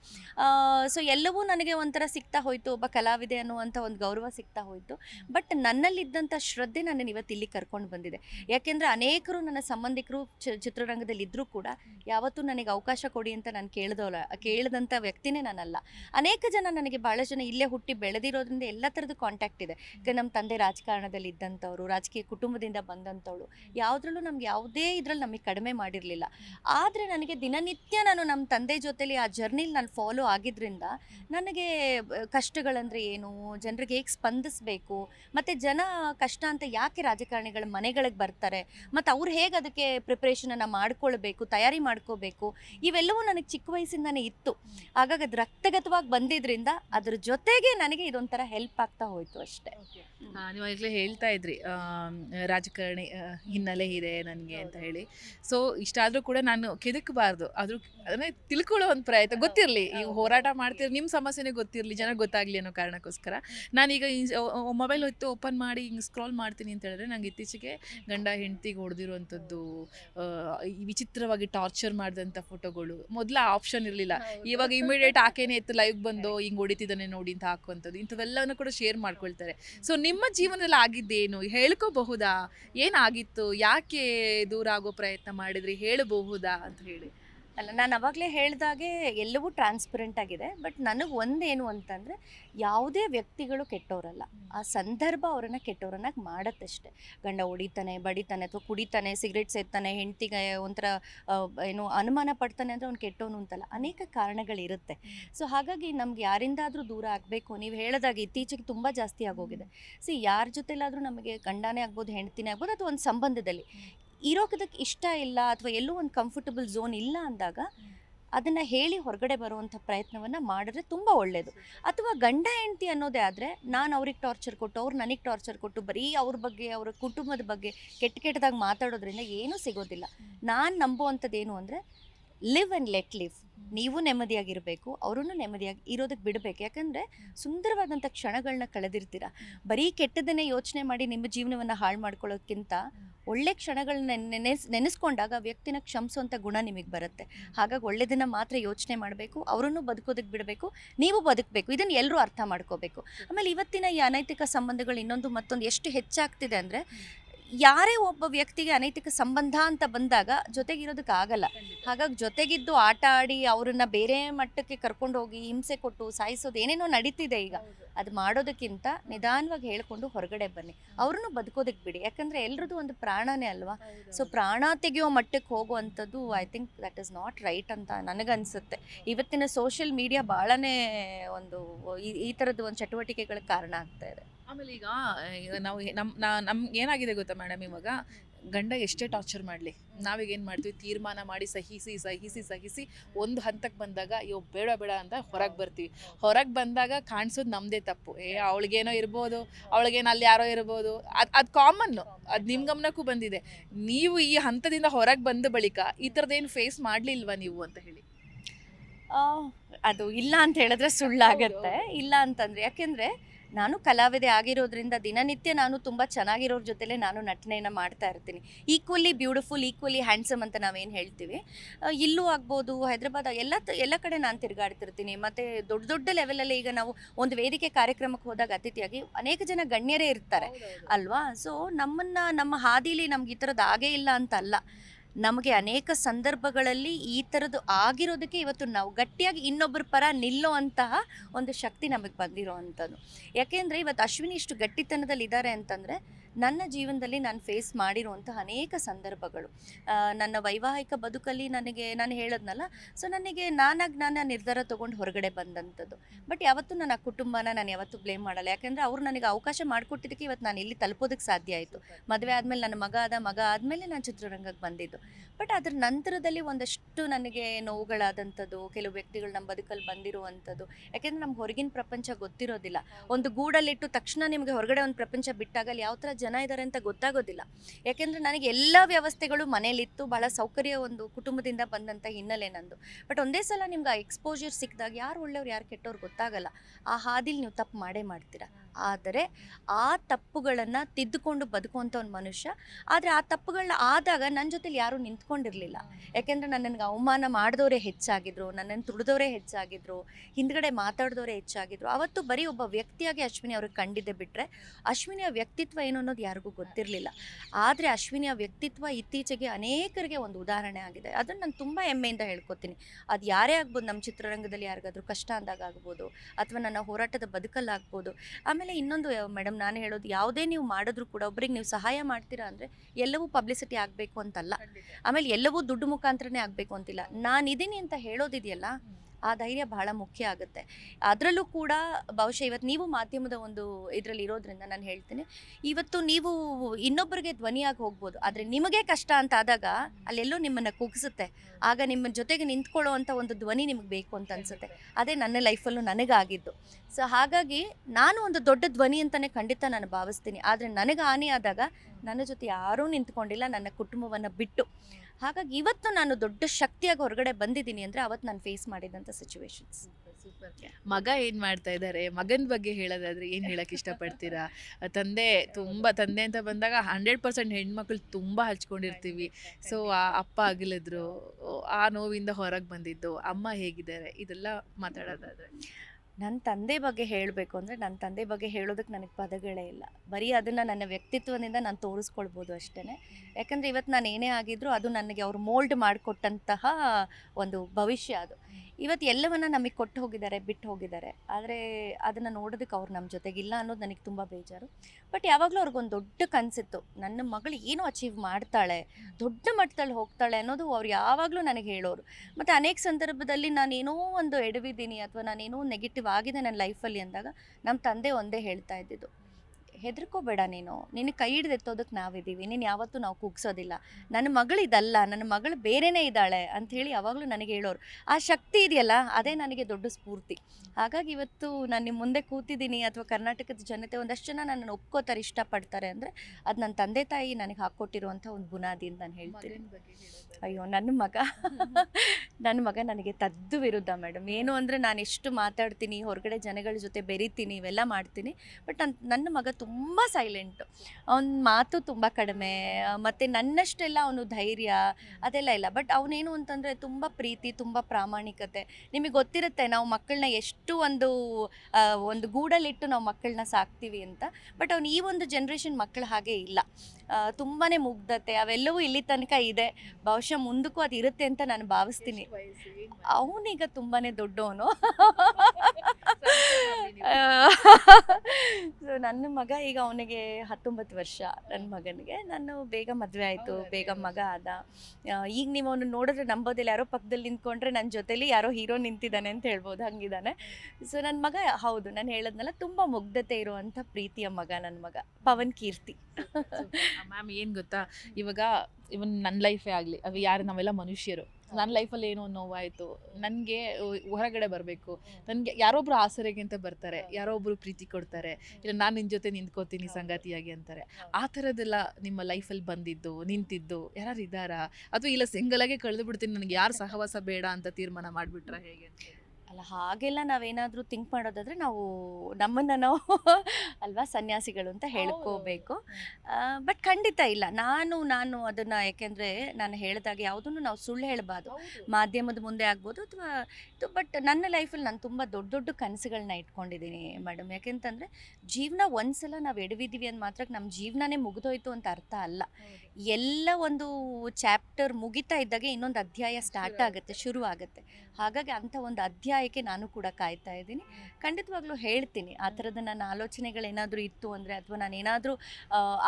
ಸೊ ಎಲ್ಲವೂ ನನಗೆ ಒಂಥರ ಸಿಗ್ತಾ ಹೋಯಿತು. ಒಬ್ಬ ಕಲಾವಿದೆ ಅನ್ನುವಂಥ ಒಂದು ಗೌರವ ಸಿಗ್ತಾ ಹೋಯಿತು. ಬಟ್ ನನ್ನಲ್ಲಿದ್ದಂಥ ಶ್ರದ್ಧೆ ನನ್ನನ್ನು ಇವತ್ತು ಇಲ್ಲಿ ಕರ್ಕೊಂಡು ಬಂದಿದೆ. ಯಾಕೆಂದರೆ ಅನೇಕರು ನನ್ನ ಸಂಬಂಧಿಕರು ಚ ಚಿತ್ರರಂಗದಲ್ಲಿ ಇದ್ದರೂ ಕೂಡ ಯಾವತ್ತೂ ನನಗೆ ಅವಕಾಶ ಕೊಡಿ ಅಂತ ನಾನು ಕೇಳ್ದವಲ್ಲ ಕೇಳಿದಂಥ ವ್ಯಕ್ತಿನೇ ನಾನಲ್ಲ. ಅನೇಕ ಜನ ನನಗೆ ಭಾಳ ಜನ ಇಲ್ಲೇ ಹುಟ್ಟಿ ಬೆಳೆದಿರೋದ್ರಿಂದ ಎಲ್ಲ ಥರದ ಕಾಂಟ್ಯಾಕ್ಟ್ ಇದೆ. ಈಗ ನಮ್ಮ ತಂದೆ ರಾಜಕಾರಣದಲ್ಲಿ ಇದ್ದಂಥವ್ರು ರಾಜಕೀಯ ಕುಟುಂಬದಿಂದ ಬಂದಂಥವಳು ಯಾವುದ್ರಲ್ಲೂ ನಮ್ಗೆ ಯಾವುದೇ ಇದ್ರಲ್ಲಿ ನಮಗೆ ಕಡಿಮೆ ಮಾಡಿರಲಿಲ್ಲ. ಆದರೆ ನನಗೆ ದಿನನಿತ್ಯ ನಾನು ನಮ್ಮ ತಂದೆ ಜೊತೆಲಿ ಆ ಜರ್ನಿಲಿ ನಾನು ಫಾಲೋ ಆಗಿದ್ರಿಂದ ನನಗೆ ಕಷ್ಟಗಳಂದರೆ ಕಷ್ಟಗಳಂದ್ರೆ ಏನು ಜನರಿಗೆ ಹೇಗೆ ಸ್ಪಂದಿಸಬೇಕು ಮತ್ತು ಜನ ಕಷ್ಟ ಅಂತ ಯಾಕೆ ರಾಜಕಾರಣಿಗಳ ಮನೆಗಳಿಗೆ ಬರ್ತಾರೆ ಮತ್ತು ಅವ್ರು ಹೇಗೆ ಅದಕ್ಕೆ ಪ್ರಿಪ್ರೇಷನನ್ನು ಮಾಡ್ಕೊಳ್ಬೇಕು ತಯಾರಿ ಮಾಡ್ಕೋಬೇಕು ಇವೆಲ್ಲವೂ ನನಗೆ ಚಿಕ್ಕ ವಯಸ್ಸಿಂದನೇ ಇತ್ತು. ಹಾಗಾಗಿ ಅದು ರಕ್ತಗತವಾಗಿ ಬಂದಿದ್ರಿಂದ ಅದ್ರ ಜೊತೆಗೆ ನನಗೆ ಇದೊಂಥರ ಹೆಲ್ಪ್ ಆಗ್ತಾ ಹೋಯ್ತು ಅಷ್ಟೇ. ನೀವು ಈಗಲೇ ಹೇಳ್ತಾ ಇದ್ರಿ ರಾಜಕಾರಣಿ ಹಿನ್ನೆಲೆ ಇದೆ ನನಗೆ ಅಂತ ಹೇಳಿ. ಸೊ ಇಷ್ಟಾದರೂ ಕೂಡ ನಾನು ಕೆದಕಬಾರ್ದು. ಅದ್ರ ಅದನ್ನೇ ತಿಳ್ಕೊಳ್ಳೋ ಒಂದು ಪ್ರಯತ್ನ ಗೊತ್ತಿರಲಿ ಈಗ ಹೋರಾಟ ಮಾಡ್ತಿರ್ ನಿಮ್ಮ ಸಮಸ್ಯೆನೇ ಗೊತ್ತಿರಲಿ ಜನ ಗೊತ್ತಾಗಲಿ ಅನ್ನೋ ಕಾರಣಕ್ಕೋಸ್ಕರ. ನಾನೀಗ ಮೊಬೈಲ್ ಹೊತ್ತು ಓಪನ್ ಮಾಡಿ ಹಿಂಗೆ ಸ್ಕ್ರಾಲ್ ಮಾಡ್ತೀನಿ ಅಂತ ಹೇಳಿದ್ರೆ ನಂಗೆ ಇತ್ತೀಚೆಗೆ ಗಂಡ ಹೆಂಡ್ತಿಗೆ ಹೊಡೆದಿರುವಂಥದ್ದು ಈ ವಿಚಿತ್ರವಾಗಿ ಟಾರ್ಚರ್ ಮಾಡಿದಂಥ ಫೋಟೋಗಳು ಮೊದಲ ಆಪ್ಷನ್ ಇರಲಿಲ್ಲ. ಇವಾಗ ಇಮಿಡಿಯೇಟ್ ಆಕೆನೇ ಇತ್ತು ಲೈವ್ ಬಂದು ಹಿಂಗ್ ಹೊಡಿತಿದ್ದಾನೆ ನೋಡಿ ಅಂತ ಹಾಕುವಂಥದ್ದು. ಇಂಥವೆಲ್ಲವನ್ನು ಕೂಡ ಶೇರ್ ಮಾಡ್ಕೊಳ್ತಾರೆ. ಸೊ ನಿಮ್ಮ ಜೀವನದಲ್ಲಿ ಆಗಿದ್ದೇನು? ಹೇಳ್ಕೋಬಹುದಾ? ಏನಾಗಿತ್ತು? ಯಾಕೆ ದೂರ ಆಗೋ ಪ್ರಯತ್ನ ಮಾಡಿದ್ರಿ? ಹೇಳಬಹುದಾ? ಅಂತ ಹೇಳಿ. ಅಲ್ಲ ನಾನು ಅವಾಗಲೇ ಹೇಳ್ದಾಗೆ ಎಲ್ಲವೂ ಟ್ರಾನ್ಸ್ಪರೆಂಟ್ ಆಗಿದೆ ಬಟ್ ನನಗೆ ಒಂದೇನು ಅಂತಂದರೆ ಯಾವುದೇ ವ್ಯಕ್ತಿಗಳು ಕೆಟ್ಟವರಲ್ಲ ಆ ಸಂದರ್ಭ ಅವರನ್ನು ಕೆಟ್ಟವರನ್ನಾಗಿ ಮಾಡತ್ತಷ್ಟೆ. ಗಂಡ ಹೊಡಿತಾನೆ ಬಡಿತಾನೆ ಅಥವಾ ಕುಡಿತಾನೆ ಸಿಗರೇಟ್ ಸೇರ್ತಾನೆ ಹೆಂಡ್ತಿಗೆ ಒಂಥರ ಏನು ಅನುಮಾನ ಪಡ್ತಾನೆ ಅಂದರೆ ಅವ್ನು ಕೆಟ್ಟವನು ಅಂತಲ್ಲ. ಅನೇಕ ಕಾರಣಗಳಿರುತ್ತೆ. ಸೊ ಹಾಗಾಗಿ ನಮ್ಗೆ ಯಾರಿಂದಾದರೂ ದೂರ ಆಗಬೇಕು. ನೀವು ಹೇಳಿದಾಗ ಇತ್ತೀಚೆಗೆ ತುಂಬ ಜಾಸ್ತಿ ಆಗೋಗಿದೆ. ಸಿ ಯಾರ ಜೊತೆಲಾದರೂ ನಮಗೆ ಗಂಡನೇ ಆಗ್ಬೋದು ಹೆಂಡ್ತಿನೇ ಆಗ್ಬೋದು ಅಥವಾ ಒಂದು ಸಂಬಂಧದಲ್ಲಿ ಇರೋದಕ್ಕೆ ಇಷ್ಟ ಇಲ್ಲ ಅಥವಾ ಎಲ್ಲೂ ಒಂದು ಕಂಫರ್ಟಬಲ್ ಝೋನ್ ಇಲ್ಲ ಅಂದಾಗ ಅದನ್ನು ಹೇಳಿ ಹೊರಗಡೆ ಬರುವಂಥ ಪ್ರಯತ್ನವನ್ನು ಮಾಡಿದ್ರೆ ತುಂಬ ಒಳ್ಳೆಯದು ಅಥವಾ ಗಂಡ ಹೆಂಡತಿ ಅನ್ನೋದೇ ಆದರೆ ನಾನು ಅವ್ರಿಗೆ ಟಾರ್ಚರ್ ಕೊಟ್ಟು, ಅವ್ರು ನನಗೆ ಟಾರ್ಚರ್ ಕೊಟ್ಟು ಬರೀ ಅವ್ರ ಬಗ್ಗೆ, ಅವರ ಕುಟುಂಬದ ಬಗ್ಗೆ ಕೆಟ್ಟ ಕೆಟ್ಟದಾಗಿ ಮಾತಾಡೋದ್ರಿಂದ ಏನೂ ಸಿಗೋದಿಲ್ಲ. ನಾನು ನಂಬುವಂಥದ್ದು ಏನು ಅಂದರೆ ಲಿವ್ ಆ್ಯಂಡ್ ಲೆಟ್ ಲಿವ್ ನೀವು ನೆಮ್ಮದಿಯಾಗಿರಬೇಕು ಅವರನ್ನು ನೆಮ್ಮದಿಯಾಗಿ ಇರೋದಕ್ಕೆ ಬಿಡಬೇಕು. ಯಾಕಂದರೆ ಸುಂದರವಾದಂಥ ಕ್ಷಣಗಳನ್ನ ಕಳೆದಿರ್ತೀರ. ಬರೀ ಕೆಟ್ಟದನ್ನೇ ಯೋಚನೆ ಮಾಡಿ ನಿಮ್ಮ ಜೀವನವನ್ನು ಹಾಳು ಮಾಡ್ಕೊಳ್ಳೋಕ್ಕಿಂತ ಒಳ್ಳೆ ಕ್ಷಣಗಳನ್ನ ನೆನೆಸ್ ನೆನೆಸ್ಕೊಂಡಾಗ ವ್ಯಕ್ತಿನ ಕ್ಷಮಿಸುವಂಥ ಗುಣ ನಿಮಗೆ ಬರುತ್ತೆ. ಹಾಗಾಗಿ ಒಳ್ಳೆಯದನ್ನು ಮಾತ್ರ ಯೋಚನೆ ಮಾಡಬೇಕು ಅವರನ್ನು ಬದುಕೋದಕ್ಕೆ ಬಿಡಬೇಕು ನೀವು ಬದುಕಬೇಕು. ಇದನ್ನು ಎಲ್ಲರೂ ಅರ್ಥ ಮಾಡ್ಕೋಬೇಕು. ಆಮೇಲೆ ಇವತ್ತಿನ ಈ ಅನೈತಿಕ ಸಂಬಂಧಗಳು ಇನ್ನೊಂದು ಮತ್ತೊಂದು ಎಷ್ಟು ಹೆಚ್ಚಾಗ್ತಿದೆ ಅಂದರೆ ಯಾರೇ ಒಬ್ಬ ವ್ಯಕ್ತಿಗೆ ಅನೈತಿಕ ಸಂಬಂಧ ಅಂತ ಬಂದಾಗ ಜೊತೆಗಿರೋದಕ್ಕೆ ಆಗಲ್ಲ. ಹಾಗಾಗಿ ಜೊತೆಗಿದ್ದು ಆಟ ಆಡಿ ಅವ್ರನ್ನ ಬೇರೆ ಮಟ್ಟಕ್ಕೆ ಕರ್ಕೊಂಡು ಹೋಗಿ ಹಿಂಸೆ ಕೊಟ್ಟು ಸಾಯಿಸೋದು ಏನೇನೋ ನಡೀತಿದೆ ಈಗ. ಅದು ಮಾಡೋದಕ್ಕಿಂತ ನಿಧಾನವಾಗಿ ಹೇಳಿಕೊಂಡು ಹೊರಗಡೆ ಬನ್ನಿ. ಅವ್ರನ್ನೂ ಬದುಕೋದಕ್ಕೆ ಬಿಡಿ. ಯಾಕಂದ್ರೆ ಎಲ್ರದ್ದು ಒಂದು ಪ್ರಾಣನೇ ಅಲ್ವಾ? ಸೊ ಪ್ರಾಣ ತೆಗೆಯೋ ಮಟ್ಟಕ್ಕೆ ಹೋಗುವಂಥದ್ದು I think that is not right ಅಂತ ನನಗನ್ಸುತ್ತೆ. ಇವತ್ತಿನ ಸೋಷಿಯಲ್ ಮೀಡಿಯಾ ಭಾಳನೇ ಒಂದು ಈ- ಈ ಥರದ್ದು ಒಂದು ಚಟುವಟಿಕೆಗಳಿಗೆ ಕಾರಣ ಆಗ್ತಾ ಇದೆ. ಆಮೇಲೆ ಈಗ ಈಗ ನಾವು ನಮ್ಮ ನಮ್ಗೆ ಏನಾಗಿದೆ ಗೊತ್ತಾ ಮೇಡಮ್ ಇವಾಗ? ಗಂಡ ಎಷ್ಟೇ ಟಾರ್ಚರ್ ಮಾಡಲಿ ನಾವೀಗ ಏನು ಮಾಡ್ತೀವಿ? ತೀರ್ಮಾನ ಮಾಡಿ ಸಹಿಸಿ ಸಹಿಸಿ ಸಹಿಸಿ ಒಂದು ಹಂತಕ್ಕೆ ಬಂದಾಗ ಅಯ್ಯೋ ಬೇಡ ಬೇಡ ಅಂತ ಹೊರಗೆ ಬರ್ತೀವಿ. ಹೊರಗೆ ಬಂದಾಗ ಕಾಣಿಸೋದು ನಮ್ಮದೇ ತಪ್ಪು. ಏ ಅವಳಿಗೇನೋ ಇರ್ಬೋದು ಅವಳಿಗೇನು ಅಲ್ಲಿ ಯಾರೋ ಇರ್ಬೋದು ಅದು ಅದು ಕಾಮನ್ನು ಅದು ನಿಮ್ಮ ಗಮನಕ್ಕೂ ಬಂದಿದೆ. ನೀವು ಈ ಹಂತದಿಂದ ಹೊರಗೆ ಬಂದ ಬಳಿಕ ಈ ಥರದ್ದೇನು ಫೇಸ್ ಮಾಡಲಿಲ್ವಾ ನೀವು ಅಂತ ಹೇಳಿ? ಆ, ಅದು ಇಲ್ಲ ಅಂತ ಹೇಳಿದ್ರೆ ಸುಳ್ಳಾಗತ್ತೆ. ಇಲ್ಲ ಅಂತಂದ್ರೆ ಯಾಕೆಂದ್ರೆ ನಾನು ಕಲಾವಿದೆ ಆಗಿರೋದ್ರಿಂದ ದಿನನಿತ್ಯ ನಾನು ತುಂಬ ಚೆನ್ನಾಗಿರೋರ ಜೊತೆಲೇ ನಾನು ನಟನೆಯನ್ನು ಮಾಡ್ತಾ ಇರ್ತೀನಿ. ಈಕ್ವಲಿ ಬ್ಯೂಟಿಫುಲ್ ಈಕ್ವಲಿ ಹ್ಯಾಂಡ್ಸಮ್ ಅಂತ ನಾವೇನು ಹೇಳ್ತೀವಿ. ಇಲ್ಲೂ ಆಗ್ಬೋದು ಹೈದ್ರಾಬಾದ್ ಎಲ್ಲ ಎಲ್ಲ ಕಡೆ ನಾನು ತಿರುಗಾಡ್ತಿರ್ತೀನಿ. ಮತ್ತು ದೊಡ್ಡ ದೊಡ್ಡ ಲೆವೆಲಲ್ಲಿ ಈಗ ನಾವು ಒಂದು ವೇದಿಕೆ ಕಾರ್ಯಕ್ರಮಕ್ಕೆ ಹೋದಾಗ ಅತಿಥಿಯಾಗಿ ಅನೇಕ ಜನ ಗಣ್ಯರೇ ಇರ್ತಾರೆ. ಅಲ್ವಾ? ಸೊ ನಮ್ಮನ್ನು ನಮ್ಮ ಹಾದಿಲಿ ನಮ್ಗೆ ಈ ಥರದ್ದು ಆಗೇ ಇಲ್ಲ ಅಂತ ಅಲ್ಲ ನಮಗೆ ಅನೇಕ ಸಂದರ್ಭಗಳಲ್ಲಿ ಈ ಥರದ್ದು ಆಗಿರೋದಕ್ಕೆ ಇವತ್ತು ನಾವು ಗಟ್ಟಿಯಾಗಿ ಇನ್ನೊಬ್ಬರ ಪರ ನಿಲ್ಲೋ ಅಂತಹ ಒಂದು ಶಕ್ತಿ ನಮಗೆ ಬಂದಿರೋ ಅಂಥದ್ದು. ಯಾಕೆಂದರೆ ಇವತ್ತು ಅಶ್ವಿನಿ ಇಷ್ಟು ಗಟ್ಟಿತನದಲ್ಲಿ ಇದ್ದಾರೆ ಅಂತಂದರೆ ನನ್ನ ಜೀವನದಲ್ಲಿ ನಾನು ಫೇಸ್ ಮಾಡಿರುವಂತಹ ಅನೇಕ ಸಂದರ್ಭಗಳು. ನನ್ನ ವೈವಾಹಿಕ ಬದುಕಲ್ಲಿ ನನಗೆ, ನಾನು ಹೇಳದ್ನಲ್ಲ ಸೊ ನನಗೆ ನಾನಾಗಿ ನಾನು ನಿರ್ಧಾರ ತೊಗೊಂಡು ಹೊರಗಡೆ ಬಂದಂಥದ್ದು. ಬಟ್ ಯಾವತ್ತೂ ನನ್ನ ಕುಟುಂಬನ ನಾನು ಯಾವತ್ತೂ ಬ್ಲೇಮ್ ಮಾಡಲ್ಲ. ಯಾಕೆಂದರೆ ಅವ್ರು ನನಗೆ ಅವಕಾಶ ಮಾಡಿಕೊಟ್ಟಿದ್ದಕ್ಕೆ ಇವತ್ತು ನಾನು ಇಲ್ಲಿ ತಲುಪೋದಕ್ಕೆ ಸಾಧ್ಯ ಆಯಿತು. ಮದುವೆ ಆದಮೇಲೆ ನನ್ನ ಮಗ ಆದ, ಮಗ ಆದಮೇಲೆ ನಾನು ಚಿತ್ರರಂಗಕ್ಕೆ ಬಂದಿದ್ದು. ಬಟ್ ಅದ್ರ ನಂತರದಲ್ಲಿ ಒಂದಷ್ಟು ನನಗೆ ನೋವುಗಳಾದಂಥದ್ದು, ಕೆಲವು ವ್ಯಕ್ತಿಗಳು ನಮ್ಮ ಬದುಕಲ್ಲಿ ಬಂದಿರುವಂಥದ್ದು. ಯಾಕೆಂದರೆ ನಮ್ಮ ಹೊರಗಿನ ಪ್ರಪಂಚ ಗೊತ್ತಿರೋದಿಲ್ಲ. ಒಂದು ಗೂಡಲ್ಲಿಟ್ಟು ತಕ್ಷಣ ನಿಮಗೆ ಹೊರಗಡೆ ಒಂದು ಪ್ರಪಂಚ ಬಿಟ್ಟಾಗಲ್ಲಿ ಯಾವ ಥರ ಜನ ಇದ್ದಾರೆ ಅಂತ ಗೊತ್ತಾಗೋದಿಲ್ಲ. ಯಾಕೆಂದರೆ ನನಗೆ ಎಲ್ಲ ವ್ಯವಸ್ಥೆಗಳು ಮನೇಲಿತ್ತು ಭಾಳ ಸೌಕರ್ಯ ಒಂದು ಕುಟುಂಬದಿಂದ ಬಂದಂಥ ಹಿನ್ನೆಲೆ ನಂದು. ಬಟ್ ಒಂದೇ ಸಲ ನಿಮ್ಗೆ ಆ ಎಕ್ಸ್ಪೋಜರ್ ಸಿಕ್ಕಿದಾಗ ಯಾರು ಒಳ್ಳೆಯವ್ರು ಯಾರು ಕೆಟ್ಟವ್ರು ಗೊತ್ತಾಗಲ್ಲ. ಆ ಹಾದಿಲಿ ನೀವು ತಪ್ಪು ಮಾಡೇ ಮಾಡ್ತೀರಾ. ಆದರೆ ಆ ತಪ್ಪುಗಳನ್ನು ತಿದ್ದುಕೊಂಡು ಬದುಕುವಂಥ ಒಂದು ಮನುಷ್ಯ. ಆದರೆ ಆ ತಪ್ಪುಗಳನ್ನ ಆದಾಗ ನನ್ನ ಜೊತೆಲಿ ಯಾರೂ ನಿಂತ್ಕೊಂಡಿರಲಿಲ್ಲ. ಯಾಕೆಂದರೆ ನನ್ನನ್ಗೆ ಅವಮಾನ ಮಾಡಿದವರೇ ಹೆಚ್ಚಾಗಿದ್ರು ನನ್ನನ್ನು ತುಳಿದವರೇ ಹೆಚ್ಚಾಗಿದ್ರು ಹಿಂದ್ಗಡೆ ಮಾತಾಡಿದವರೇ ಹೆಚ್ಚಾಗಿದ್ರು. ಅವತ್ತು ಬರೀ ಒಬ್ಬ ವ್ಯಕ್ತಿಯಾಗಿ ಅಶ್ವಿನಿ ಅವ್ರಿಗೆ ಕಂಡಿದ್ದೆ ಬಿಟ್ಟರೆ ಅಶ್ವಿನಿಯ ವ್ಯಕ್ತಿತ್ವ ಏನು ಅನ್ನೋದು ಯಾರಿಗೂ ಗೊತ್ತಿರಲಿಲ್ಲ. ಆದರೆ ಅಶ್ವಿನಿಯ ವ್ಯಕ್ತಿತ್ವ ಇತ್ತೀಚೆಗೆ ಅನೇಕರಿಗೆ ಒಂದು ಉದಾಹರಣೆ ಆಗಿದೆ. ಅದನ್ನು ನಾನು ತುಂಬ ಹೆಮ್ಮೆಯಿಂದ ಹೇಳ್ಕೊತೀನಿ. ಅದು ಯಾರೇ ಆಗ್ಬೋದು ನಮ್ಮ ಚಿತ್ರರಂಗದಲ್ಲಿ ಯಾರಿಗಾದ್ರೂ ಕಷ್ಟ ಅಂದಾಗ ಆಗ್ಬೋದು ಅಥವಾ ನನ್ನ ಹೋರಾಟದ ಬದುಕಲ್ಲಾಗ್ಬೋದು ಆಮೇಲೆ ಇನ್ನೊಂದು ಮೇಡಮ್ ನಾನು ಹೇಳೋದು ಯಾವುದೇ ನೀವು ಮಾಡಿದ್ರು ಕೂಡ ಒಬ್ರಿಗೆ ನೀವು ಸಹಾಯ ಮಾಡ್ತೀರಾ ಅಂದರೆ ಎಲ್ಲವೂ ಪಬ್ಲಿಸಿಟಿ ಆಗಬೇಕು ಅಂತಲ್ಲ. ಆಮೇಲೆ ಎಲ್ಲವೂ ದುಡ್ಡು ಮುಖಾಂತರನೇ ಆಗಬೇಕು ಅಂತಿಲ್ಲ. ನಾನಿದ್ದೀನಿ ಅಂತ ಹೇಳೋದಿದೆಯಲ್ಲ ಆ ಧೈರ್ಯ ಬಹಳ ಮುಖ್ಯ ಆಗುತ್ತೆ. ಅದರಲ್ಲೂ ಕೂಡ ಬಹುಶಃ ಇವತ್ತು ನೀವು ಮಾಧ್ಯಮದ ಒಂದು ಇದರಲ್ಲಿ ಇರೋದ್ರಿಂದ ನಾನು ಹೇಳ್ತೀನಿ. ಇವತ್ತು ನೀವು ಇನ್ನೊಬ್ಬರಿಗೆ ಧ್ವನಿಯಾಗಿ ಹೋಗ್ಬೋದು. ಆದರೆ ನಿಮಗೆ ಕಷ್ಟ ಅಂತ ಆದಾಗ ಅಲ್ಲೆಲ್ಲೋ ನಿಮ್ಮನ್ನು ಕೂಗಿಸುತ್ತೆ. ಆಗ ನಿಮ್ಮ ಜೊತೆಗೆ ನಿಂತ್ಕೊಳ್ಳೋ ಅಂಥ ಒಂದು ಧ್ವನಿ ನಿಮಗೆ ಬೇಕು ಅಂತ ಅನ್ಸುತ್ತೆ. ಅದೇ ನನ್ನ ಲೈಫಲ್ಲೂ ನನಗಾಗಿದ್ದು. ಸೊ ಹಾಗಾಗಿ ನಾನು ಒಂದು ದೊಡ್ಡ ಧ್ವನಿ ಅಂತಲೇ ಖಂಡಿತ ನಾನು ಭಾವಿಸ್ತೀನಿ. ಆದರೆ ನನಗೆ ಹಾನಿ ಆದಾಗ ನನ್ನ ಜೊತೆ ಯಾರೂ ನಿಂತ್ಕೊಂಡಿಲ್ಲ. ನನ್ನ ಕುಟುಂಬವನ್ನು ಬಿಟ್ಟು. ಹಾಗಾಗಿ ಇವತ್ತು ನಾನು ದೊಡ್ಡ ಶಕ್ತಿಯಾಗಿ ಹೊರಗಡೆ ಬಂದಿದ್ದೀನಿ ಅಂದರೆ ಅವತ್ತು ನಾನು ಫೇಸ್ ಮಾಡಿದಂಥ ಸಿಚುವೇಶನ್ಸ್ ಮಗ ಏನ್ ಮಾಡ್ತಾ ಇದ್ದಾರೆ ಮಗನ ಬಗ್ಗೆ ಹೇಳೋದಾದ್ರೆ ಏನ್ ಹೇಳಕ್ ಇಷ್ಟಪಡ್ತೀರಾ? (laughs) ತಂದೆ ತುಂಬಾ ತಂದೆ ಅಂತ ಬಂದಾಗ ಹಂಡ್ರೆಡ್ ಪರ್ಸೆಂಟ್ ಹೆಣ್ಮಕ್ಳು ತುಂಬಾ ಹಚ್ಕೊಂಡಿರ್ತೀವಿ. ಸೊ ಆ ಅಪ್ಪ ಆಗಿಲ್ಲದ್ರು ಆ ನೋವಿಂದ ಹೊರಗೆ ಬಂದಿದ್ದು ಅಮ್ಮ ಹೇಗಿದ್ದಾರೆ? ಇದೆಲ್ಲ ಮಾತಾಡೋದಾದ್ರೆ. ನನ್ನ ತಂದೆ ಬಗ್ಗೆ ಹೇಳಬೇಕು ಅಂದರೆ ನನ್ನ ತಂದೆ ಬಗ್ಗೆ ಹೇಳೋದಕ್ಕೆ ನನಗೆ ಪದಗಳೇ ಇಲ್ಲ. ಬರೀ ಅದನ್ನು ನನ್ನ ವ್ಯಕ್ತಿತ್ವದಿಂದ ನಾನು ತೋರಿಸ್ಕೊಳ್ಬೋದು ಅಷ್ಟೇ ಯಾಕಂದರೆ ಇವತ್ತು ನಾನು ಏನೇ ಆಗಿದ್ರೂ ಅದು ನನಗೆ ಅವ್ರು ಮೋಲ್ಡ್ ಮಾಡಿಕೊಟ್ಟಂತಹ ಒಂದು ಭವಿಷ್ಯ ಅದು. ಇವತ್ತು ಎಲ್ಲವನ್ನ ನಮಗೆ ಕೊಟ್ಟು ಹೋಗಿದ್ದಾರೆ, ಬಿಟ್ಟು ಹೋಗಿದ್ದಾರೆ. ಆದರೆ ಅದನ್ನು ನೋಡೋದಕ್ಕೆ ಅವ್ರು ನಮ್ಮ ಜೊತೆಗಿಲ್ಲ ಅನ್ನೋದು ನನಗೆ ತುಂಬ ಬೇಜಾರು. ಬಟ್ ಯಾವಾಗಲೂ ಅವ್ರಿಗೊಂದು ದೊಡ್ಡ ಕನಸಿತ್ತು. ನನ್ನ ಮಗಳು ಏನೋ ಅಚೀವ್ ಮಾಡ್ತಾಳೆ, ದೊಡ್ಡ ಮಟ್ಟದಲ್ಲಿ ಹೋಗ್ತಾಳೆ ಅನ್ನೋದು ಅವ್ರು ಯಾವಾಗಲೂ ನನಗೆ ಹೇಳೋರು. ಮತ್ತು ಅನೇಕ ಸಂದರ್ಭದಲ್ಲಿ ನಾನೇನೋ ಒಂದು ಎಡವಿದ್ದೀನಿ ಅಥವಾ ನಾನೇನೋ ನೆಗೆಟಿವ್ ಆಗಿದೆ ನನ್ನ ಲೈಫಲ್ಲಿ ಅಂದಾಗ ನಮ್ಮ ತಂದೆ ಒಂದೇ ಹೇಳ್ತಾ ಇದ್ದಿದ್ದು. ಹೆದರ್ಕೋಬೇಡ ನೀನು. ನಿನ್ನ ಕೈ ಹಿಡ್ದು ಎತ್ತೋದಕ್ಕೆ ನಾವಿದ್ದೀವಿ. ನೀನು ಯಾವತ್ತೂ ನಾವು ಕುಗ್ಸೋದಿಲ್ಲ. ನನ್ನ ಮಗಳು ಇದಲ್ಲ ನನ್ನ ಮಗಳು ಬೇರೆನೇ ಇದ್ದಾಳೆ ಅಂಥೇಳಿ ಯಾವಾಗಲೂ ನನಗೆ ಹೇಳೋರು. ಆ ಶಕ್ತಿ ಇದೆಯಲ್ಲ ಅದೇ ನನಗೆ ದೊಡ್ಡ ಸ್ಫೂರ್ತಿ. ಹಾಗಾಗಿ ಇವತ್ತು ನಾನು ನಿಮ್ಮ ಮುಂದೆ ಕೂತಿದ್ದೀನಿ ಅಥವಾ ಕರ್ನಾಟಕದ ಜನತೆ ಒಂದಷ್ಟು ಜನ ನನ್ನನ್ನು ಒಪ್ಕೋತಾರೆ ಇಷ್ಟಪಡ್ತಾರೆ ಅಂದರೆ ಅದು ನನ್ನ ತಂದೆ ತಾಯಿ ನನಗೆ ಹಾಕ್ಕೊಟ್ಟಿರುವಂಥ ಒಂದು ಬುನಾದಿ ಅಂತ ನಾನು ಹೇಳ್ತೀನಿ? ಅಯ್ಯೋ ನನ್ನ ಮಗ. (laughs) ನನ್ನ ಮಗ ನನಗೆ ತದ್ದು ವಿರುದ್ಧ ಮೇಡಮ್ ಏನು ಅಂದರೆ ನಾನು ಎಷ್ಟು ಮಾತಾಡ್ತೀನಿ ಹೊರಗಡೆ ಜನಗಳ ಜೊತೆ ಬೆರಿತೀನಿ ಇವೆಲ್ಲ ಮಾಡ್ತೀನಿ. ಬಟ್ ನನ್ನ ನನ್ನ ಮಗ ತುಂಬ ಸೈಲೆಂಟು ಅವನ ಮಾತು ತುಂಬ ಕಡಿಮೆ ಮತ್ತು ನನ್ನಷ್ಟೆಲ್ಲ ಅವನು ಧೈರ್ಯ ಅದೆಲ್ಲ ಇಲ್ಲ. ಬಟ್ ಅವನೇನು ಅಂತಂದರೆ ತುಂಬ ಪ್ರೀತಿ ತುಂಬ ಪ್ರಾಮಾಣಿಕತೆ. ನಿಮಗೆ ಗೊತ್ತಿರುತ್ತೆ ನಾವು ಮಕ್ಕಳನ್ನ ಎಷ್ಟು ಒಂದು ಒಂದು ಗೂಡಲ್ಲಿಟ್ಟು ನಾವು ಮಕ್ಕಳನ್ನ ಸಾಕ್ತೀವಿ ಅಂತ. ಬಟ್ ಅವನು ಈ ಒಂದು ಜನ್ರೇಷನ್ ಮಕ್ಕಳು ಹಾಗೆ ಇಲ್ಲ. ತುಂಬಾ ಮುಗ್ಧತೆ. ಅವೆಲ್ಲವೂ ಇಲ್ಲಿ ತನಕ ಇದೆ. ಬಹುಶಃ ಮುಂದಕ್ಕೂ ಅದು ಇರುತ್ತೆ ಅಂತ ನಾನು ಭಾವಿಸ್ತೀನಿ. ಅವನೀಗ ತುಂಬಾ ದೊಡ್ಡವನು. (laughs) ಸೊ ನನ್ನ ಮಗ ಈಗ ಅವನಿಗೆ ಹತ್ತೊಂಬತ್ತು ವರ್ಷ. ನನ್ನ ಮಗನಿಗೆ ನಾನು ಬೇಗ ಮದುವೆ ಆಯಿತು ಬೇಗ ಮಗ ಆದ. ಈಗ ನೀವು ಅವನು ನೋಡಿದ್ರೆ ನಂಬೋದಿಲ್ಲ. ಯಾರೋ ಪಕ್ಕದಲ್ಲಿ ನಿಂತ್ಕೊಂಡ್ರೆ ನನ್ನ ಜೊತೆಲಿ ಯಾರೋ ಹೀರೋ ನಿಂತಿದ್ದಾನೆ ಅಂತ ಹೇಳ್ಬೋದು ಹಂಗಿದ್ದಾನೆ. ಸೊ ನನ್ನ ಮಗ ಹೌದು ನಾನು ಹೇಳದ್ನಲ್ಲ ತುಂಬ ಮುಗ್ಧತೆ ಇರುವಂಥ ಪ್ರೀತಿಯ ಮಗ ನನ್ನ ಮಗ ಪವನ್ ಕೀರ್ತಿ. ಮ್ಯಾಮ್ ಏನು ಗೊತ್ತಾ? ಇವಾಗ ಇವನ್ ನನ್ನ ಲೈಫೇ ಆಗಲಿ ಅವು ಯಾರು ನಾವೆಲ್ಲ ಮನುಷ್ಯರು. ನನ್ನ ಲೈಫಲ್ಲಿ ಏನೋ ನೋವಾಯಿತು. ನನಗೆ ಹೊರಗಡೆ ಬರಬೇಕು. ನನಗೆ ಯಾರೊಬ್ರು ಆಸರೆಗೆ ಅಂತ ಬರ್ತಾರೆ ಯಾರೋ ಒಬ್ಬರು ಪ್ರೀತಿ ಕೊಡ್ತಾರೆ ಇಲ್ಲ ನಾನು ನಿನ್ನ ಜೊತೆ ನಿಂತ್ಕೋತೀನಿ ಸಂಗಾತಿಯಾಗಿ ಅಂತಾರೆ. ಆ ಥರದ್ದೆಲ್ಲ ನಿಮ್ಮ ಲೈಫಲ್ಲಿ ಬಂದಿದ್ದು ನಿಂತಿದ್ದು ಯಾರು ಇದ್ದಾರಾ? ಅಥವಾ ಇಲ್ಲ ಸಿಂಗಲಾಗೆ ಕಳೆದು ಬಿಡ್ತೀನಿ ನನಗೆ ಯಾರು ಸಹವಾಸ ಬೇಡ ಅಂತ ತೀರ್ಮಾನ ಮಾಡಿಬಿಟ್ರೆ ಹೇಗೆ? ಅಲ್ಲ ಹಾಗೆಲ್ಲ ನಾವೇನಾದರೂ ಥಿಂಕ್ ಮಾಡೋದಾದ್ರೆ ನಾವು ನಮ್ಮನ್ನು ನಾವು (laughs) ಅಲ್ವಾ ಸನ್ಯಾಸಿಗಳು ಅಂತ ಹೇಳ್ಕೋಬೇಕು. ಬಟ್ ಖಂಡಿತ ಇಲ್ಲ. ನಾನು ನಾನು ಅದನ್ನು ಯಾಕೆಂದರೆ ನಾನು ಹೇಳಿದಾಗ ಯಾವುದನ್ನು ನಾವು ಸುಳ್ಳು ಹೇಳಬಾರ್ದು. ಮಾಧ್ಯಮದ ಮುಂದೆ ಆಗ್ಬೋದು ಅಥವಾ ಇದು ಬಟ್ ನನ್ನ ಲೈಫಲ್ಲಿ ನಾನು ತುಂಬ ದೊಡ್ಡ ದೊಡ್ಡ ಕನಸುಗಳನ್ನ ಇಟ್ಕೊಂಡಿದ್ದೀನಿ ಮೇಡಮ್ ಯಾಕೆಂತಂದರೆ ಜೀವನ ಒಂದ್ಸಲ ನಾವು ಎಡವಿದ್ದೀವಿ ಅಂದ ಮಾತ್ರಕ್ಕೆ ನಮ್ಮ ಜೀವನನೇ ಮುಗಿದೋಯ್ತು ಅಂತ ಅರ್ಥ ಅಲ್ಲ. ಎಲ್ಲ ಒಂದು ಚಾಪ್ಟರ್ ಮುಗಿತಾ ಇದ್ದಾಗೆ ಇನ್ನೊಂದು ಅಧ್ಯಾಯ ಸ್ಟಾರ್ಟ್ ಆಗುತ್ತೆ ಶುರು ಆಗುತ್ತೆ ಹಾಗಾಗಿ ಅಂಥ ಒಂದು ಅಧ್ಯಾಯಕ್ಕೆ ನಾನು ಕೂಡ ಕಾಯ್ತಾ ಇದ್ದೀನಿ. ಖಂಡಿತವಾಗ್ಲೂ ಹೇಳ್ತೀನಿ ಆ ಥರದ ನನ್ನ ಆಲೋಚನೆಗಳೇನಾದರೂ ಇತ್ತು ಅಂದರೆ ಅಥವಾ ನಾನು ಏನಾದರೂ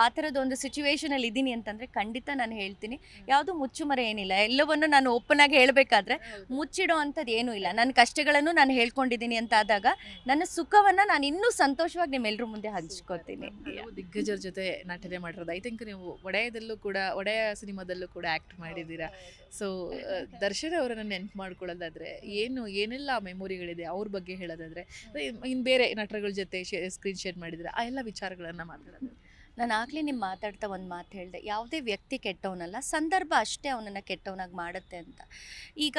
ಆ ಥರದ ಒಂದು ಸಿಚುವೇಶನಲ್ಲಿ ಇದ್ದೀನಿ ಅಂತಂದರೆ ಖಂಡಿತ ನಾನು ಹೇಳ್ತೀನಿ. ಯಾವುದೂ ಮುಚ್ಚುಮರೆ ಏನಿಲ್ಲ ಎಲ್ಲವನ್ನು ನಾನು ಓಪನ್ ಆಗಿ ಹೇಳಬೇಕಾದ್ರೆ ಮುಚ್ಚಿಡೋ ಅಂಥದ್ದು ಏನೂ ಇಲ್ಲ. ನನ್ನ ಕಷ್ಟಗಳನ್ನು ನಾನು ಹೇಳ್ಕೊಂಡಿದ್ದೀನಿ ಅಂತ ಆದಾಗ ನನ್ನ ಸುಖವನ್ನು ನಾನು ಇನ್ನೂ ಸಂತೋಷವಾಗಿ ನಿಮ್ಮೆಲ್ಲರ ಮುಂದೆ ಹಂಚ್ಕೋತೀನಿ. ದಿಗ್ಗಜರ ಜೊತೆ ನಟನೆ ಮಾಡಿರೋದು. ಐ ಥಿಂಕ್ ನೀವು ಒಡೆಯದಲ್ಲೂ ಕೂಡ ಒಡೆಯ ಸಿನಿಮಾದಲ್ಲೂ ಕೂಡ ಆಕ್ಟ್ ಮಾಡಿದ್ದೀರಾ. ಸೊ (laughs) ದರ್ಶನ್ ಅವರನ್ನು ನೆನ್ಪು ಮಾಡ್ಕೊಳ್ಳೋದಾದ್ರೆ ಏನು ಏನೆಲ್ಲ ಮೆಮೊರಿಗಳಿದೆ ಅವ್ರ ಬಗ್ಗೆ ಹೇಳೋದಾದ್ರೆ ಇನ್ನು ಬೇರೆ ನಟರುಗಳ ಜೊತೆ ಸ್ಕ್ರೀನ್ ಶೇರ್ ಮಾಡಿದ್ರೆ ಆ ಎಲ್ಲ ವಿಚಾರಗಳನ್ನು ಮಾತಾಡೋದು. ನಾನು ಆಗಲೇ ನಿಮ್ಮ ಮಾತಾಡ್ತಾ ಒಂದು ಮಾತು ಹೇಳಿದೆ. ಯಾವುದೇ ವ್ಯಕ್ತಿ ಕೆಟ್ಟವನಲ್ಲ ಸಂದರ್ಭ ಅಷ್ಟೇ ಅವನನ್ನು ಕೆಟ್ಟವನಾಗಿ ಮಾಡುತ್ತೆ ಅಂತ. ಈಗ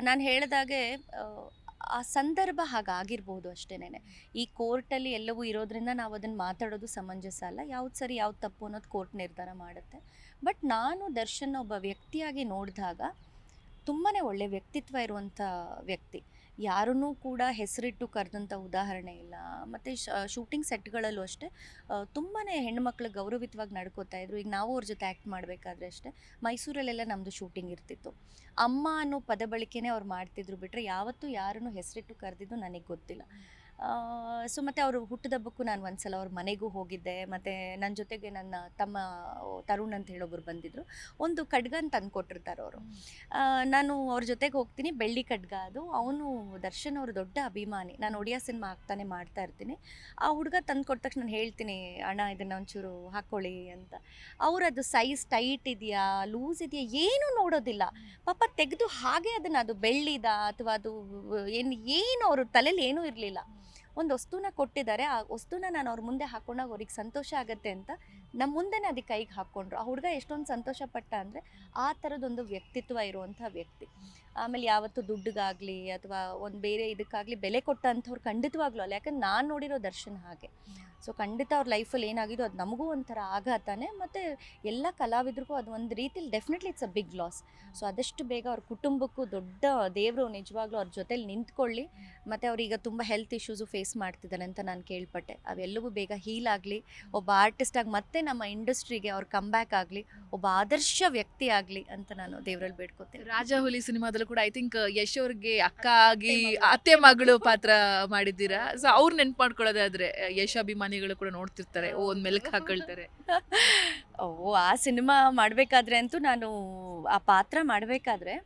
ನಾನು ಹೇಳಿದಾಗೆ ಆ, ಸಂದರ್ಭ ಹಾಗಾಗಿರ್ಬೋದು ಅಷ್ಟೇನೆ ಈ ಕೋರ್ಟಲ್ಲಿ ಎಲ್ಲವೂ ಇರೋದ್ರಿಂದ ನಾವು ಅದನ್ನು ಮಾತಾಡೋದು ಸಮಂಜಸ ಅಲ್ಲ. ಯಾವ್ದು ಸರಿ ಯಾವ್ದು ತಪ್ಪು ಅನ್ನೋದು ಕೋರ್ಟ್ ನಿರ್ಧಾರ ಮಾಡುತ್ತೆ. ಬಟ್ ನಾನು ದರ್ಶನ್ ಒಬ್ಬ ವ್ಯಕ್ತಿಯಾಗಿ ನೋಡಿದಾಗ ತುಂಬಾ ಒಳ್ಳೆ ವ್ಯಕ್ತಿತ್ವ ಇರುವಂಥ ವ್ಯಕ್ತಿ. ಯಾರನ್ನೂ ಕೂಡ ಹೆಸರಿಟ್ಟು ಕರೆದಂಥ ಉದಾಹರಣೆ ಇಲ್ಲ. ಮತ್ತು ಶೂಟಿಂಗ್ ಸೆಟ್ಗಳಲ್ಲೂ ಅಷ್ಟೇ ತುಂಬಾ ಹೆಣ್ಮಕ್ಳು ಗೌರವಿತವಾಗಿ ನಡ್ಕೋತಾ ಇದ್ರು. ಈಗ ನಾವು ಅವ್ರ ಜೊತೆ ಆ್ಯಕ್ಟ್ ಮಾಡಬೇಕಾದ್ರೆ ಅಷ್ಟೇ, ಮೈಸೂರಲ್ಲೆಲ್ಲ ನಮ್ಮದು ಶೂಟಿಂಗ್ ಇರ್ತಿತ್ತು. ಅಮ್ಮ ಅನ್ನೋ ಪದ ಬಳಕೆನೇ ಅವ್ರು ಮಾಡ್ತಿದ್ರು ಬಿಟ್ಟರೆ ಯಾವತ್ತೂ ಯಾರನ್ನು ಹೆಸರಿಟ್ಟು ಕರೆದಿದ್ದು ನನಗೆ ಗೊತ್ತಿಲ್ಲ. ಸೊ ಮತ್ತು ಅವರು ಹುಟ್ಟಿದಬ್ಬಕ್ಕೂ ನಾನು ಒಂದ್ಸಲ ಅವ್ರ ಮನೆಗೂ ಹೋಗಿದ್ದೆ ಮತ್ತು ನನ್ನ ಜೊತೆಗೆ ನನ್ನ ತಮ್ಮ ತರುಣ್ ಅಂತ ಹೇಳೊಬ್ರು ಬಂದಿದ್ದರು ಒಂದು ಖಡ್ಗ ತಂದು ಕೊಟ್ಟಿರ್ತಾರೆ ಅವರು ನಾನು ಅವ್ರ ಜೊತೆಗೆ ಹೋಗ್ತೀನಿ ಬೆಳ್ಳಿ ಖಡ್ಗ ಅದು. ಅವನು ದರ್ಶನ್ ಅವರು ದೊಡ್ಡ ಅಭಿಮಾನಿ. ನಾನು ಒಡಿಯಾ ಸಿನಿಮಾ ಆಗ್ತಾನೆ ಮಾಡ್ತಾ ಇರ್ತೀನಿ. ಆ ಹುಡುಗ ತಂದು ಕೊಟ್ಟ ತಕ್ಷಣ ನಾನು ಹೇಳ್ತೀನಿ ಅಣ್ಣ ಇದನ್ನು ಒಂಚೂರು ಹಾಕ್ಕೊಳ್ಳಿ ಅಂತ. ಅವ್ರು ಅದು ಸೈಜ್ ಟೈಟ್ ಇದೆಯಾ ಲೂಸ್ ಇದೆಯಾ ಏನೂ ನೋಡೋದಿಲ್ಲ. ಪಾಪ ತೆಗೆದು ಹಾಗೆ ಅದನ್ನು ಅದು ಬೆಳ್ಳಿದ ಅಥವಾ ಅದು ಏನು ಏನು ಅವ್ರ ತಲೆಯಲ್ಲಿ ಏನೂ ಇರಲಿಲ್ಲ. ಒಂದು ವಸ್ತುನ ಕೊಟ್ಟಿದ್ದಾರೆ, ಆ ವಸ್ತುನ ನಾನು ಅವ್ರ ಮುಂದೆ ಹಾಕೊಂಡಾಗ ಅವ್ರಿಗೆ ಸಂತೋಷ ಆಗುತ್ತೆ ಅಂತ ನಮ್ಮ ಮುಂದೆನೇ ಅದಕ್ಕೆ ಕೈಗೆ ಹಾಕ್ಕೊಂಡ್ರು ಆ ಹುಡುಗ ಎಷ್ಟೊಂದು ಸಂತೋಷ ಪಟ್ಟ ಅಂದರೆ ಆ ಥರದೊಂದು ವ್ಯಕ್ತಿತ್ವ ಇರುವಂಥ ವ್ಯಕ್ತಿ. ಆಮೇಲೆ ಯಾವತ್ತು ದುಡ್ಡಿಗಾಗಲಿ ಅಥವಾ ಒಂದು ಬೇರೆ ಇದಕ್ಕಾಗಲಿ ಬೆಲೆ ಕೊಟ್ಟಂಥವ್ರು ಖಂಡಿತವಾಗ್ಲೂ ಅಲ್ಲ. ಯಾಕಂದ್ರೆ ನಾನು ನೋಡಿರೋ ದರ್ಶನ್ ಹಾಗೆ. ಸೊ ಖಂಡಿತ ಅವ್ರ ಲೈಫಲ್ಲಿ ಏನಾಗಿದೋ ಅದು ನಮಗೂ ಒಂಥರ ಆಘಾತನೇ ಮತ್ತು ಎಲ್ಲ ಕಲಾವಿದ್ರಿಗೂ ಅದು ಒಂದು ರೀತಿಲಿ definitely it's a big loss so ಅದಷ್ಟು ಬೇಗ ಅವ್ರ ಕುಟುಂಬಕ್ಕೂ ದೊಡ್ಡ ದೇವರು ನಿಜವಾಗ್ಲೂ ಅವ್ರ ಜೊತೆಲಿ ನಿಂತ್ಕೊಳ್ಳಿ. ಮತ್ತು ಅವ್ರೀಗ ತುಂಬ ಹೆಲ್ತ್ ಇಶ್ಯೂಸು ಫೇಸ್ ಮಾಡ್ತಿದ್ದಾರೆ ಅಂತ ನಾನು ಕೇಳ್ಪಟ್ಟೆ. ಅವೆಲ್ಲವೂ ಬೇಗ ಹೀಲ್ ಆಗಲಿ. ಒಬ್ಬ ಆರ್ಟಿಸ್ಟಾಗಿ ಮತ್ತೆ ನಮ್ಮ ಇಂಡಸ್ಟ್ರಿಗೆ ಅವ್ರ ಕಮ್ ಬ್ಯಾಕ್ ಆಗಲಿ ಒಬ್ಬ ಆದರ್ಶ ವ್ಯಕ್ತಿ ಆಗಲಿ ಅಂತ ನಾನು ದೇವರಲ್ಲಿ ಬೇಡ್ಕೋತೇನೆ. ರಾಜ ಹುಲಿ ಸಿನಿಮಾದಲ್ಲೂ ಕೂಡ ಐ ಥಿಂಕ್ ಯಶ್ ಅವ್ರಿಗೆ ಅಕ್ಕ ಆಗಿ ಅತ್ತೆ ಮಗಳು ಪಾತ್ರ ಮಾಡಿದ್ದೀರಾ? ಸೊ ಅವ್ರು ನೆನ್ಪು ಮಾಡ್ಕೊಳ್ಳೋದಾದ್ರೆ ಯಶ್ ಅಭಿಮಾನಿಗಳು ಕೂಡ ನೋಡ್ತಿರ್ತಾರೆ. ಓ ಒಂದ್ ಮೆಲ್ಕ್ ಹಾಕೊಳ್ತಾರೆ. ಓ ಆ ಸಿನಿಮಾ ಮಾಡಬೇಕಾದ್ರೆ ಅಂತೂ ನಾನು ಆ ಪಾತ್ರ ಮಾಡಬೇಕಾದ್ರೆ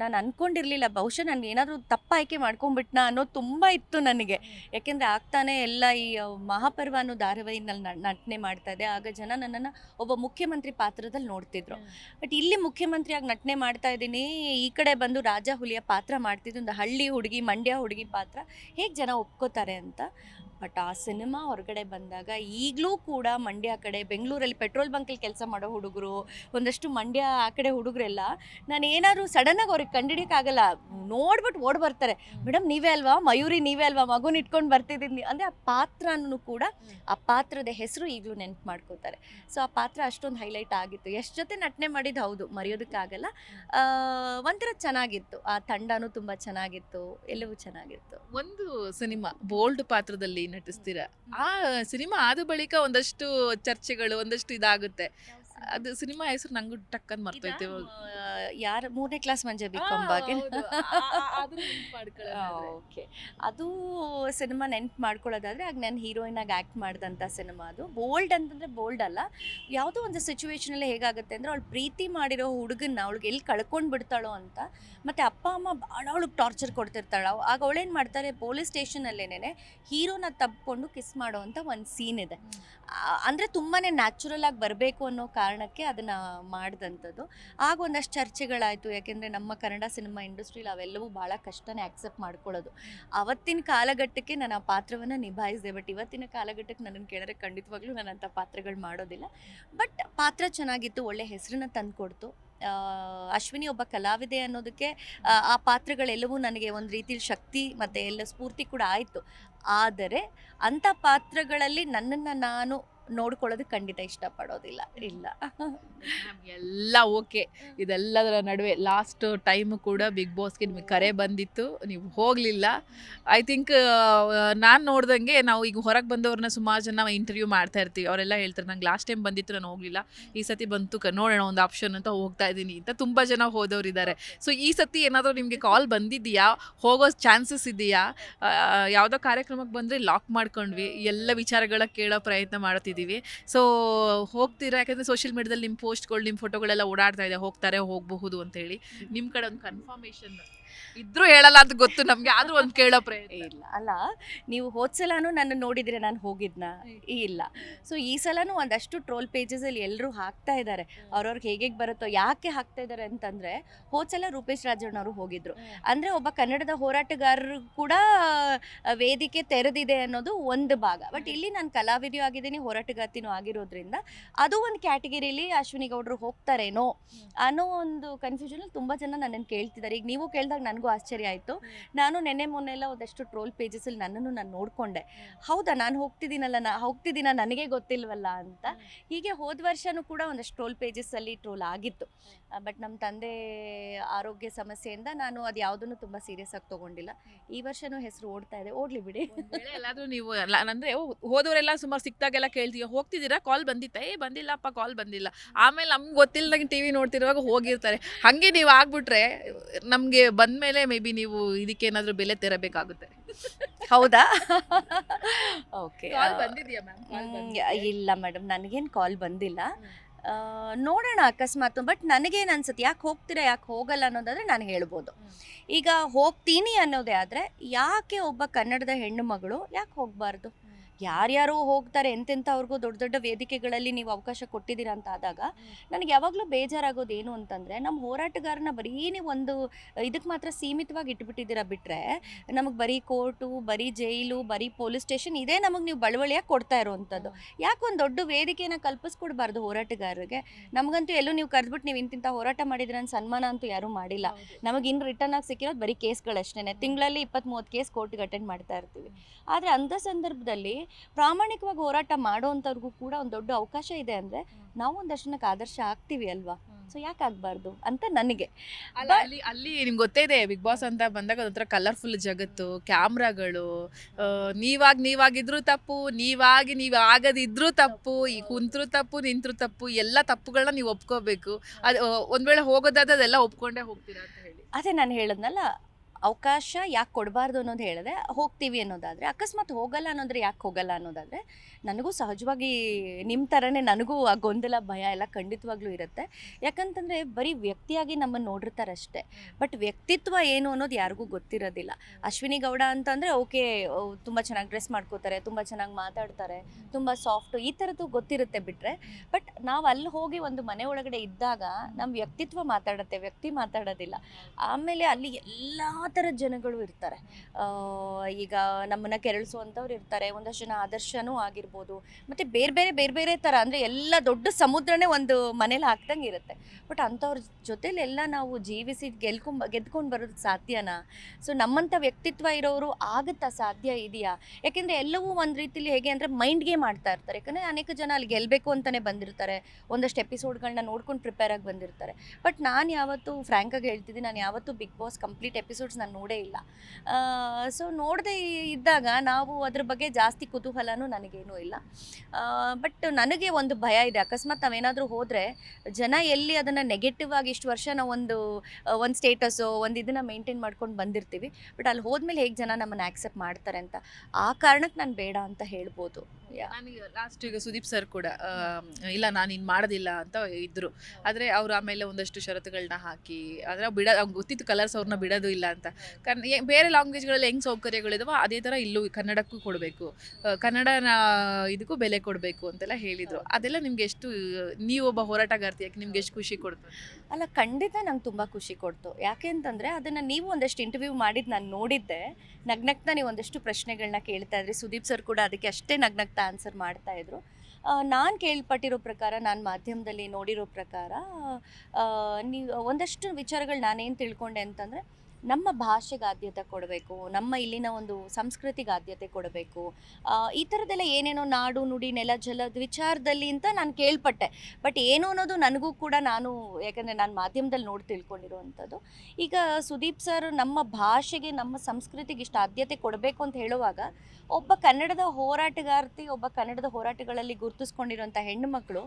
ನಾನು ಅಂದ್ಕೊಂಡಿರಲಿಲ್ಲ ಬಹುಶಃ ನನಗೆ ಏನಾದರೂ ತಪ್ಪು ಆಯ್ಕೆ ಮಾಡ್ಕೊಂಡ್ಬಿಟ್ನಾ ಅನ್ನೋದು ತುಂಬ ಇತ್ತು ನನಗೆ. ಯಾಕೆಂದರೆ ಆಗ್ತಾನೆ ಎಲ್ಲ ಈ ಮಹಾಪರ್ವ ಅನ್ನೋ ಧಾರಾವಾಹಿನಲ್ಲಿ ನಟನೆ ಮಾಡ್ತಾ ಇದೆ. ಆಗ ಜನ ನನ್ನನ್ನು ಒಬ್ಬ ಮುಖ್ಯಮಂತ್ರಿ ಪಾತ್ರದಲ್ಲಿ ನೋಡ್ತಿದ್ರು. ಬಟ್ ಇಲ್ಲಿ ಮುಖ್ಯಮಂತ್ರಿಯಾಗಿ ನಟನೆ ಮಾಡ್ತಾ ಇದ್ದೀನಿ. ಈ ಕಡೆ ಬಂದು ರಾಜ ಹುಲಿಯ ಪಾತ್ರ ಮಾಡ್ತಿದ್ದು. ಒಂದು ಹಳ್ಳಿ ಹುಡುಗಿ ಮಂಡ್ಯ ಹುಡುಗಿ ಪಾತ್ರ ಹೇಗೆ ಜನ ಒಪ್ಕೋತಾರೆ ಅಂತ. ಬಟ್ ಆ ಸಿನಿಮಾ ಹೊರಗಡೆ ಬಂದಾಗ ಈಗಲೂ ಕೂಡ ಮಂಡ್ಯ ಕಡೆ ಬೆಂಗಳೂರಲ್ಲಿ ಪೆಟ್ರೋಲ್ ಬಂಕಲ್ಲಿ ಕೆಲಸ ಮಾಡೋ ಹುಡುಗರು ಒಂದಷ್ಟು ಮಂಡ್ಯ ಆ ಕಡೆ ಹುಡುಗರೆಲ್ಲ ನಾನು ಏನಾದರೂ ಸಡನ್ನಾಗಿ ಅವ್ರಿಗೆ ಕಂಡಿಡಿಯೋಕ್ಕಾಗಲ್ಲ. ನೋಡ್ಬಿಟ್ಟು ಓಡ್ ಬರ್ತಾರೆ. ಮೇಡಮ್ ನೀವೇ ಅಲ್ವಾ? ಮಯೂರಿ ನೀವೇ ಅಲ್ವಾ? ಮಗುನ ಇಟ್ಕೊಂಡು ಬರ್ತಿದ್ದೀನಿ ಅಂದರೆ ಆ ಪಾತ್ರನೂ ಕೂಡ ಆ ಪಾತ್ರದ ಹೆಸರು ಈಗಲೂ ನೆನ್ಪು ಮಾಡ್ಕೋತಾರೆ. ಸೊ ಆ ಪಾತ್ರ ಅಷ್ಟೊಂದು ಹೈಲೈಟ್ ಆಗಿತ್ತು. ಎಷ್ಟು ಜೊತೆ ನಟನೆ ಮಾಡಿದ್ದು ಹೌದು ಮರೆಯೋದಕ್ಕಾಗಲ್ಲ. ಒಂಥರ ಚೆನ್ನಾಗಿತ್ತು. ಆ ತಂಡನೂ ತುಂಬ ಚೆನ್ನಾಗಿತ್ತು. ಎಲ್ಲವೂ ಚೆನ್ನಾಗಿತ್ತು. ಒಂದು ಸಿನಿಮಾ ಬೋಲ್ಡ್ ಪಾತ್ರದಲ್ಲಿ ನಟಿಸ್ತೀರಾ. ಆ ಸಿನಿಮಾ ಆದ ಬಳಿಕ ಒಂದಷ್ಟು ಚರ್ಚೆಗಳು ಒಂದಷ್ಟು ಇದಾಗುತ್ತೆ. ಅದು ಸಿನಿಮಾ ಹೆಸರು ನಂಗೂ ಟಕ್ಕನ್ ಮರ್ತೈತೆ ಯಾರು ಮೂರನೇ ಕ್ಲಾಸ್ ಮಂಜೆ ಬಿ ಬಿಕಾಮ್ ಬಗ್ಗೆ. ಓಕೆ. ಅದು ಸಿನಿಮಾ ನೆನ್ಪು ಮಾಡ್ಕೊಳ್ಳೋದಾದ್ರೆ ಆಗ ನಾನು ಹೀರೋಯಿನಾಗಿ ಆ್ಯಕ್ಟ್ ಮಾಡಿದಂಥ ಸಿನಿಮಾ ಅದು. ಬೋಲ್ಡ್ ಅಂತಂದರೆ ಬೋಲ್ಡ್ ಅಲ್ಲ. ಯಾವುದೋ ಒಂದು ಸಿಚುವೇಶನಲ್ಲಿ ಹೇಗಾಗುತ್ತೆ ಅಂದರೆ ಅವಳು ಪ್ರೀತಿ ಮಾಡಿರೋ ಹುಡುಗನ್ನ ಅವಳಿಗೆ ಎಲ್ಲಿ ಕಳ್ಕೊಂಡು ಬಿಡ್ತಾಳೋ ಅಂತ ಮತ್ತು ಅಪ್ಪ ಅಮ್ಮ ಭಾಳ ಅವಳಿಗೆ ಟಾರ್ಚರ್ ಕೊಡ್ತಿರ್ತಾಳೆ. ಆಗ ಅವಳೇನು ಮಾಡ್ತಾರೆ ಪೊಲೀಸ್ ಸ್ಟೇಷನಲ್ಲೇನೆ ಹೀರೋನ ತಪ್ಪಿಕೊಂಡು ಕಿಸ್ ಮಾಡೋ ಅಂತ ಒಂದು ಸೀನ್ ಇದೆ. ಅಂದರೆ ತುಂಬಾ ನ್ಯಾಚುರಲ್ ಆಗಿ ಬರಬೇಕು ಅನ್ನೋ ಕಾರಣಕ್ಕೆ ಅದನ್ನು ಮಾಡಿದಂಥದ್ದು. ಆಗ ಒಂದಷ್ಟು ಚರ್ಚೆಗಳಾಯಿತು. ಯಾಕೆಂದರೆ ನಮ್ಮ ಕನ್ನಡ ಸಿನಿಮಾ ಇಂಡಸ್ಟ್ರೀಲಿ ಅವೆಲ್ಲವೂ ಭಾಳ ಕಷ್ಟನೇ ಆಕ್ಸೆಪ್ಟ್ ಮಾಡ್ಕೊಳ್ಳೋದು. ಅವತ್ತಿನ ಕಾಲಘಟ್ಟಕ್ಕೆ ನಾನು ಆ ಪಾತ್ರವನ್ನು ನಿಭಾಯಿಸಿದೆ. ಬಟ್ ಇವತ್ತಿನ ಕಾಲಘಟ್ಟಕ್ಕೆ ನನ್ನನ್ನು ಕೇಳಿದ್ರೆ ಖಂಡಿತವಾಗ್ಲೂ ನಾನು ಅಂಥ ಪಾತ್ರಗಳು ಮಾಡೋದಿಲ್ಲ. ಬಟ್ ಪಾತ್ರ ಚೆನ್ನಾಗಿತ್ತು. ಒಳ್ಳೆ ಹೆಸರನ್ನ ತಂದುಕೊಡ್ತು. ಅಶ್ವಿನಿ ಒಬ್ಬ ಕಲಾವಿದೆ ಅನ್ನೋದಕ್ಕೆ ಆ, ಪಾತ್ರಗಳೆಲ್ಲವೂ ನನಗೆ ಒಂದು ರೀತಿಲಿ ಶಕ್ತಿ ಮತ್ತು ಎಲ್ಲ ಸ್ಫೂರ್ತಿ ಕೂಡ ಆಯಿತು. ಆದರೆ ಅಂಥ ಪಾತ್ರಗಳಲ್ಲಿ ನನ್ನನ್ನು ನಾನು ನೋಡ್ಕೊಳ್ಳೋದು ಖಂಡಿತ ಇಷ್ಟಪಡೋದಿಲ್ಲ. ಇಲ್ಲ. ಎಲ್ಲ ಓಕೆ ಇದೆಲ್ಲದರ ನಡುವೆ ಲಾಸ್ಟ್ ಟೈಮ್ ಕೂಡ ಬಿಗ್ ಬಾಸ್ಗೆ ನಿಮಗೆ ಕರೆ ಬಂದಿತ್ತು. ನೀವು ಹೋಗಲಿಲ್ಲ. ಐ ಥಿಂಕ್ ನಾನು ನೋಡ್ದಂಗೆ ನಾವು ಈಗ ಹೊರಗೆ ಬಂದವ್ರನ್ನ ಸುಮಾರು ಜನ ಇಂಟರ್ವ್ಯೂ ಮಾಡ್ತಾ ಇರ್ತೀವಿ. ಅವರೆಲ್ಲ ಹೇಳ್ತಾರೆ ನಂಗೆ ಲಾಸ್ಟ್ ಟೈಮ್ ಬಂದಿತ್ತು ನಾನು ಹೋಗಲಿಲ್ಲ. ಈ ಸತಿ ಬಂತು ಕ ನೋಡೋಣ ಒಂದು ಆಪ್ಷನ್ ಅಂತ ಹೋಗ್ತಾ ಇದ್ದೀನಿ. ಅಂತ ತುಂಬ ಜನ ಹೋದವರಿದ್ದಾರೆ ಇದ್ದಾರೆ ಸೊ ಈ ಸತಿ ಏನಾದರೂ ನಿಮಗೆ ಕಾಲ್ ಬಂದಿದೆಯಾ? ಹೋಗೋ ಚಾನ್ಸಸ್ ಇದೆಯಾ? ಯಾವುದೋ ಕಾರ್ಯಕ್ರಮಕ್ಕೆ ಬಂದರೆ ಲಾಕ್ ಮಾಡ್ಕೊಂಡ್ವಿ. ಎಲ್ಲ ವಿಚಾರಗಳ ಕೇಳೋ ಪ್ರಯತ್ನ ಮಾಡ್ತಿದ್ದೀವಿ ಸೊ ಹೋಗ್ತೀರಾ? ಯಾಕಂದ್ರೆ ಸೋಷಿಯಲ್ ಮೀಡಿಯಾದಲ್ಲಿ ನಿಮ್ಮ ಪೋಸ್ಟ್ಗಳು ನಿಮ್ಮ ಫೋಟೋಗಳೆಲ್ಲ ಓಡಾಡ್ತಾ ಇದೆ. ಹೋಗ್ತಾರೆ ಹೋಗಬಹುದು ಅಂತ ಹೇಳಿ. ನಿಮ್ಮ ಕಡೆ ಒಂದು ಕನ್ಫರ್ಮೇಷನ್ ಇದ್ರೂ ಹೇಳಲ್ಲ ಅಂತ ಗೊತ್ತು ನಮ್ಗೆ ಆದ್ರೂ ಒಂದ್ ಕೇಳೋ ಪ್ರಯತ್ನ. ಇಲ್ಲ ಅಲ್ಲ ನೀವು ಹೋದ ಸಲನೂ ನನ್ನ ನೋಡಿದ್ರೆ ನಾನು ಹೋಗಿದ್ನ? ಇಲ್ಲ. ಸೊ ಈ ಸಲನೂ ಒಂದಷ್ಟು ಟ್ರೋಲ್ ಪೇಜಸಲ್ಲಿ ಎಲ್ಲರೂ ಹಾಕ್ತಾ ಇದ್ದಾರೆ ಅವ್ರವ್ರಿಗೆ ಹೇಗೆ ಬರುತ್ತೋ ಯಾಕೆ ಹಾಕ್ತಾ ಇದ್ದಾರೆ ಅಂತಂದ್ರೆ ಹೋದ ಸಲ ರೂಪೇಶ್ ರಾಜಣ್ಣವರು ಹೋಗಿದ್ರು. ಅಂದ್ರೆ ಒಬ್ಬ ಕನ್ನಡದ ಹೋರಾಟಗಾರರು ಕೂಡ ವೇದಿಕೆ ತೆರೆದಿದೆ ಅನ್ನೋದು ಒಂದು ಭಾಗ. ಬಟ್ ಇಲ್ಲಿ ನಾನು ಕಲಾವಿದೆಯೂ ಆಗಿದ್ದೀನಿ ಹೋರಾಟಗಾರ್ತಿನೂ ಆಗಿರೋದ್ರಿಂದ ಅದು ಒಂದು ಕ್ಯಾಟಗಿರಿಲಿ ಅಶ್ವಿನಿ ಗೌಡರು ಹೋಗ್ತಾರೇನೋ ಅನ್ನೋ ಒಂದು ಕನ್ಫ್ಯೂಷನ್ ತುಂಬಾ ಜನ ನನ್ನನ್ನು ಕೇಳ್ತಿದ್ದಾರೆ ಈಗ ನೀವು ಕೇಳಿದಾಗ ನನಗೂ ಆಶ್ಚರ್ಯ ಆಯಿತು. ನಾನು ನೆನ್ನೆ ಮೊನ್ನೆ ಎಲ್ಲ ಒಂದಷ್ಟು ಟ್ರೋಲ್ ಪೇಜಸಲ್ಲಿ ನನ್ನನ್ನು ನಾನು ನೋಡಿಕೊಂಡೆ. ಹೌದಾ ನಾನು ಹೋಗ್ತಿದ್ದೀನಲ್ಲ ನಾ ಹೋಗ್ತಿದ್ದೀನ ನನಗೆ ಗೊತ್ತಿಲ್ವಲ್ಲ ಅಂತ. ಹೀಗೆ ಹೋದ ವರ್ಷನೂ ಕೂಡ ಒಂದಷ್ಟು ಟ್ರೋಲ್ ಪೇಜಸ್ಸಲ್ಲಿ ಟ್ರೋಲ್ ಆಗಿತ್ತು. ಬಟ್ ನಮ್ಮ ತಂದೆ ಆರೋಗ್ಯ ಸಮಸ್ಯೆಯಿಂದ ನಾನು ಅದು ಯಾವುದನ್ನು ತುಂಬ ಸೀರಿಯಸ್ ಆಗಿ ತೊಗೊಂಡಿಲ್ಲ. ಈ ವರ್ಷನೂ ಹೆಸರು ಓಡ್ತಾ ಇದೆ. ಓಡ್ಲಿ ಬಿಡಿ. ಎಲ್ಲಾದರೂ ನೀವು ಎಲ್ಲ- ಅಂದ್ರೆ ಹೋದವರೆಲ್ಲ ಸುಮಾರು ಸಿಕ್ತಾಗೆಲ್ಲ ಕೇಳ್ತೀವಿ ಹೋಗ್ತಿದ್ದೀರಾ? ಕಾಲ್ ಬಂದಿತ್ತಾ? ಏ ಬಂದಿಲ್ಲಪ್ಪ ಕಾಲ್ ಬಂದಿಲ್ಲ. ಆಮೇಲೆ ನಮ್ಗೆ ಗೊತ್ತಿಲ್ಲದಂಗೆ ಟಿ ವಿ ನೋಡ್ತಿರುವಾಗ ಹೋಗಿರ್ತಾರೆ. ಹಾಗೆ ನೀವು ಆಗ್ಬಿಟ್ರೆ ನಮಗೆ ಬಂದ್ಮೇಲೆ ಮೇ ಬಿ ನೀವು ಇದಕ್ಕೆ ಏನಾದರೂ ಬೆಲೆ ತೆರಬೇಕಾಗುತ್ತೆ. ಹೌದಾ? (laughs) ಓಕೆ ಕಾಲ್ ಬಂದಿದ್ಯಾ ಮ್ಯಾಮ್ ಮ್, ಇಲ್ಲ ಮೇಡಮ್ ನನಗೇನು ಕಾಲ್ ಬಂದಿಲ್ಲ. ನೋಡೋಣ ಅಕಸ್ಮಾತ್ ಬಟ್ ನನಗೇನು ಅನ್ಸುತ್ತೆ ಯಾಕೆ ಹೋಗ್ತೀರಾ ಯಾಕೆ ಹೋಗಲ್ಲ ಅನ್ನೋದಾದರೆ ನಾನು ಹೇಳ್ಬೋದು. ಈಗ ಹೋಗ್ತೀನಿ ಅನ್ನೋದೇ ಆದರೆ ಯಾಕೆ ಒಬ್ಬ ಕನ್ನಡದ ಹೆಣ್ಣು ಮಗಳು ಯಾಕೆ ಹೋಗಬಾರ್ದು? ಯಾರ್ಯಾರೋ ಹೋಗ್ತಾರೆ ಎಂತೆಂಥವ್ರಿಗೂ ದೊಡ್ಡ ದೊಡ್ಡ ವೇದಿಕೆಗಳಲ್ಲಿ ನೀವು ಅವಕಾಶ ಕೊಟ್ಟಿದ್ದೀರಾ ಅಂತ ಆದಾಗ ನನಗೆ ಯಾವಾಗಲೂ ಬೇಜಾರಾಗೋದು ಏನು ಅಂತಂದರೆ ನಮ್ಮ ಹೋರಾಟಗಾರನ ಬರೀ ನೀವು ಒಂದು ಇದಕ್ಕೆ ಮಾತ್ರ ಸೀಮಿತವಾಗಿ ಇಟ್ಬಿಟ್ಟಿದ್ದೀರಾ ಬಿಟ್ಟರೆ ನಮಗೆ ಬರೀ ಕೋರ್ಟು ಬರೀ ಜೈಲು ಬರೀ ಪೊಲೀಸ್ ಸ್ಟೇಷನ್ ಇದೇ ನಮಗೆ ನೀವು ಬಳವಳಿಯಾಗಿ ಕೊಡ್ತಾ ಇರೋವಂಥದ್ದು. ಯಾಕೆ ಒಂದು ದೊಡ್ಡ ವೇದಿಕೆನ ಕಲ್ಪಿಸ್ಕೊಡ್ಬಾರ್ದು ಹೋರಾಟಗಾರರಿಗೆ? ನಮಗಂತೂ ಎಲ್ಲೂ ನೀವು ಕರೆದ್ಬಿಟ್ಟು ನೀವು ಇಂತಿಂಥ ಹೋರಾಟ ಮಾಡಿದ್ರೆ ಅಂತ ಸನ್ಮಾನ ಅಂತೂ ಯಾರೂ ಮಾಡಿಲ್ಲ. ನಮಗೆ ಇನ್ನು ರಿಟರ್ನ್ ಆಗಿ ಸಿಕ್ಕಿರೋದು ಬರೀ ಕೇಸ್ಗಳಷ್ಟೇ ತಿಂಗಳಲ್ಲಿ ಇಪ್ಪತ್ತ್ ಮೂವತ್ತು ಕೇಸ್ ಕೋರ್ಟ್ಗೆ ಅಟೆಂಡ್ ಮಾಡ್ತಾ ಇರ್ತೀವಿ. ಆದರೆ ಅಂಥ ಸಂದರ್ಭದಲ್ಲಿ ಪ್ರಾಮಾಣಿಕವಾಗಿ ಹೋರಾಟ ಮಾಡೋವಂಥವ್ರಿಗೂ ಕೂಡ ಒಂದು ದೊಡ್ಡ ಅವಕಾಶ ಇದೆ ಅಂದರೆ ನಾವು ಒಂದು ದರ್ಶನಕ್ಕೆ ಆದರ್ಶ ಆಗ್ತೀವಿ ಅಲ್ವಾ? ಸೊ ಯಾಕೆ ಆಗಬಾರ್ದು ಅಂತ ನನಗೆ. ಅಲ್ಲ ಅಲ್ಲಿ ಅಲ್ಲಿ ನಿಮ್ಗೆ ಗೊತ್ತೇ ಇದೆ ಬಿಗ್ ಬಾಸ್ ಅಂತ ಬಂದಾಗ ಅದೊಂಥರ ಕಲರ್ಫುಲ್ ಜಗತ್ತು ಕ್ಯಾಮ್ರಾಗಳು ನೀವಾಗಿ ನೀವಾಗಿದ್ರು ತಪ್ಪು ನೀವಾಗಿ ನೀವು ಆಗದಿದ್ರೂ ತಪ್ಪು ಈ ಕುಂತ್ರು ತಪ್ಪು ನಿಂತ್ರು ತಪ್ಪು ಎಲ್ಲ ತಪ್ಪುಗಳನ್ನ ನೀವು ಒಪ್ಕೋಬೇಕು. ಅದು ಒಂದ್ ವೇಳೆ ಹೋಗೋದಾದ್ರೆ ಅದೆಲ್ಲ ಒಪ್ಕೊಂಡೇ ಹೋಗ್ತೀರಾ ಅಂತ ಹೇಳಿ. ಅದೇ ನಾನು ಹೇಳದ್ನಲ್ಲ ಅವಕಾಶ ಯಾಕೆ ಕೊಡಬಾರ್ದು ಅನ್ನೋದು ಹೇಳಿದೆ ಹೋಗ್ತೀವಿ ಅನ್ನೋದಾದರೆ ಅಕಸ್ಮಾತ್ ಹೋಗಲ್ಲ ಅನ್ನೋದ್ರೆ ಯಾಕೆ ಹೋಗಲ್ಲ ಅನ್ನೋದಾದರೆ ನನಗೂ ಸಹಜವಾಗಿ ನಿಮ್ಮ ಥರನೇ ನನಗೂ ಆ ಗೊಂದಲ ಭಯ ಎಲ್ಲ ಖಂಡಿತವಾಗ್ಲೂ ಇರುತ್ತೆ. ಯಾಕಂತಂದರೆ ಬರೀ ವ್ಯಕ್ತಿಯಾಗಿ ನಮ್ಮನ್ನು ನೋಡಿರ್ತಾರಷ್ಟೇ. ಬಟ್ ವ್ಯಕ್ತಿತ್ವ ಏನು ಅನ್ನೋದು ಯಾರಿಗೂ ಗೊತ್ತಿರೋದಿಲ್ಲ. ಅಶ್ವಿನಿ ಗೌಡ ಅಂತಂದರೆ ಓಕೆ ತುಂಬ ಚೆನ್ನಾಗಿ ಡ್ರೆಸ್ ಮಾಡ್ಕೋತಾರೆ ತುಂಬ ಚೆನ್ನಾಗಿ ಮಾತಾಡ್ತಾರೆ ತುಂಬ ಸಾಫ್ಟು ಈ ಥರದ್ದು ಗೊತ್ತಿರುತ್ತೆ ಬಿಟ್ಟರೆ ಬಟ್ ನಾವು ಅಲ್ಲಿ ಹೋಗಿ ಒಂದು ಮನೆ ಒಳಗಡೆ ಇದ್ದಾಗ ನಮ್ಮ ವ್ಯಕ್ತಿತ್ವ ಮಾತಾಡುತ್ತೆ ವ್ಯಕ್ತಿ ಮಾತಾಡೋದಿಲ್ಲ. ಆಮೇಲೆ ಅಲ್ಲಿ ಎಲ್ಲ ಥರದ ಜನಗಳು ಇರ್ತಾರೆ. ಈಗ ನಮ್ಮನ್ನು ಕೆರಳಿಸುವಂಥವ್ರು ಇರ್ತಾರೆ ಒಂದಷ್ಟು ಜನ ಆದರ್ಶನೂ ಆಗಿರ್ಬೋದು. ಮತ್ತು ಬೇರೆ ಬೇರೆ ಬೇರೆ ಬೇರೆ ಥರ ಅಂದರೆ ಎಲ್ಲ ದೊಡ್ಡ ಸಮುದ್ರನೇ ಒಂದು ಮನೇಲಿ ಹಾಕ್ದಂಗೆ ಇರುತ್ತೆ. ಬಟ್ ಅಂಥವ್ರ ಜೊತೆಲೆಲ್ಲ ನಾವು ಜೀವಿಸಿ ಗೆಲ್ಕೊಂಬ ಗೆದ್ಕೊಂಡು ಬರೋದು ಸಾಧ್ಯನಾ? ಸೊ ನಮ್ಮಂಥ ವ್ಯಕ್ತಿತ್ವ ಇರೋರು ಆಗುತ್ತಾ ಸಾಧ್ಯ ಇದೆಯಾ? ಯಾಕೆಂದರೆ ಎಲ್ಲವೂ ಒಂದು ರೀತಿಲಿ ಹೇಗೆ ಅಂದರೆ ಮೈಂಡ್ಗೆ ಮಾಡ್ತಾ ಇರ್ತಾರೆ. ಯಾಕಂದರೆ ಅನೇಕ ಜನ ಅಲ್ಲಿ ಗೆಲ್ಲಬೇಕು ಅಂತಲೇ ಬಂದಿರ್ತಾರೆ. ಒಂದಷ್ಟು ಎಪಿಸೋಡ್ಗಳನ್ನ ನೋಡ್ಕೊಂಡು ಪ್ರಿಪೇರ್ ಆಗಿ ಬಂದಿರ್ತಾರೆ. ಬಟ್ ನಾನು ಯಾವತ್ತೂ ಫ್ರ್ಯಾಂಕಾಗಿ ಹೇಳ್ತಿದ್ದೀನಿ, ನಾನು ಯಾವತ್ತೂ ಬಿಗ್ ಬಾಸ್ ಕಂಪ್ಲೀಟ್ ಎಪಿಸೋಡ್ಸ್ ನಾನು ನೋಡೇ ಇಲ್ಲ. ಸೊ ನೋಡದೆ ಇದ್ದಾಗ ನಾವು ಅದ್ರ ಬಗ್ಗೆ ಜಾಸ್ತಿ ಕುತೂಹಲನೂ ನನಗೇನೂ ಇಲ್ಲ. ಬಟ್ ನನಗೆ ಒಂದು ಭಯ ಇದೆ. ಅಕಸ್ಮಾತ್ ನಾವೇನಾದರೂ ಹೋದರೆ ಜನ ಎಲ್ಲಿ ಅದನ್ನು ನೆಗೆಟಿವ್ ಆಗಿ ಇಷ್ಟು ವರ್ಷ ನಾವು ಒಂದು ಒಂದು ಸ್ಟೇಟಸ್ಸು ಒಂದು ಇದನ್ನು ಮೇಂಟೈನ್ ಮಾಡ್ಕೊಂಡು ಬಂದಿರ್ತೀವಿ. ಬಟ್ ಅಲ್ಲಿ ಹೋದ್ಮೇಲೆ ಹೇಗೆ ಜನ ನಮ್ಮನ್ನು ಆಕ್ಸೆಪ್ಟ್ ಮಾಡ್ತಾರೆ ಅಂತ ಆ ಕಾರಣಕ್ಕೆ ನಾನು ಬೇಡ ಅಂತ ಹೇಳ್ಬೋದು. ನನಗೆ ಲಾಸ್ಟ್ ಈಗ ಸುದೀಪ್ ಸರ್ ಕೂಡ ಇಲ್ಲ ನಾನು ಇನ್ನು ಮಾಡೋದಿಲ್ಲ ಅಂತ ಇದ್ರು. ಆದರೆ ಅವ್ರು ಆಮೇಲೆ ಒಂದಷ್ಟು ಷರತ್ತುಗಳನ್ನ ಹಾಕಿ ಆದರೆ ಬಿಡ ಗೊತ್ತಿತ್ತು ಕಲರ್ಸ್ ಅವ್ರನ್ನ ಬಿಡೋದು ಇಲ್ಲ ಅಂತ. ಕನ್ ಬೇರೆ ಲ್ಯಾಂಗ್ವೇಜ್ಗಳಲ್ಲಿ ಹೆಂಗೆ ಸೌಕರ್ಯಗಳಿದಾವೋ ಅದೇ ಥರ ಇಲ್ಲೂ ಕನ್ನಡಕ್ಕೂ ಕೊಡಬೇಕು. ಕನ್ನಡನ ಇದಕ್ಕೂ ಬೆಲೆ ಕೊಡಬೇಕು ಅಂತೆಲ್ಲ ಹೇಳಿದರು. ಅದೆಲ್ಲ ನಿಮ್ಗೆ ಎಷ್ಟು ನೀವು ಒಬ್ಬ ಹೋರಾಟಗಾರ್ತಿಯಾಗಿ ನಿಮ್ಗೆ ಎಷ್ಟು ಖುಷಿ ಕೊಡ್ತು? ಅಲ್ಲ ಖಂಡಿತ ನಂಗೆ ತುಂಬ ಖುಷಿ ಕೊಡ್ತು. ಯಾಕೆ ಅಂತಂದರೆ ಅದನ್ನು ನೀವು ಒಂದಷ್ಟು ಇಂಟರ್ವ್ಯೂ ಮಾಡಿದ್ದು ನಾನು ನೋಡಿದ್ದೆ. ನಗ್ನಗ್ತಾ ನೀವು ಒಂದಷ್ಟು ಪ್ರಶ್ನೆಗಳನ್ನ ಕೇಳ್ತಾ ಇದ್ರಿ. ಸುದೀಪ್ ಸರ್ ಕೂಡ ಅದಕ್ಕೆ ಅಷ್ಟೇ ನಗ್ನಗ್ತಾ ಆನ್ಸರ್ ಮಾಡ್ತಾ ಇದ್ರು. ನಾನು ಕೇಳ್ಪಟ್ಟಿರೋ ಪ್ರಕಾರ ನಾನು ಮಾಧ್ಯಮದಲ್ಲಿ ನೋಡಿರೋ ಪ್ರಕಾರ ನೀವು ಒಂದಷ್ಟು ವಿಚಾರಗಳು ನಾನೇನು ತಿಳ್ಕೊಂಡೆ ಅಂತಂದರೆ ನಮ್ಮ ಭಾಷೆಗೆ ಆದ್ಯತೆ ಕೊಡಬೇಕು ನಮ್ಮ ಇಲ್ಲಿನ ಒಂದು ಸಂಸ್ಕೃತಿಗೆ ಆದ್ಯತೆ ಕೊಡಬೇಕು. ಈ ಥರದ್ದೆಲ್ಲ ಏನೇನೋ ನಾಡು ನುಡಿ ನೆಲ ಜಲದ ವಿಚಾರದಲ್ಲಿ ಅಂತ ನಾನು ಕೇಳ್ಪಟ್ಟೆ. ಬಟ್ ಏನು ಅನ್ನೋದು ನನಗೂ ಕೂಡ ನಾನು ಯಾಕಂದರೆ ನಾನು ಮಾಧ್ಯಮದಲ್ಲಿ ನೋಡಿ ತಿಳ್ಕೊಂಡಿರುವಂಥದ್ದು. ಈಗ ಸುದೀಪ್ ಸರ್ ನಮ್ಮ ಭಾಷೆಗೆ ನಮ್ಮ ಸಂಸ್ಕೃತಿಗೆ ಇಷ್ಟು ಆದ್ಯತೆ ಕೊಡಬೇಕು ಅಂತ ಹೇಳುವಾಗ ಒಬ್ಬ ಕನ್ನಡದ ಹೋರಾಟಗಾರ್ತಿ ಒಬ್ಬ ಕನ್ನಡದ ಹೋರಾಟಗಳಲ್ಲಿ ಗುರುತಿಸ್ಕೊಂಡಿರುವಂಥ ಹೆಣ್ಣುಮಕ್ಕಳು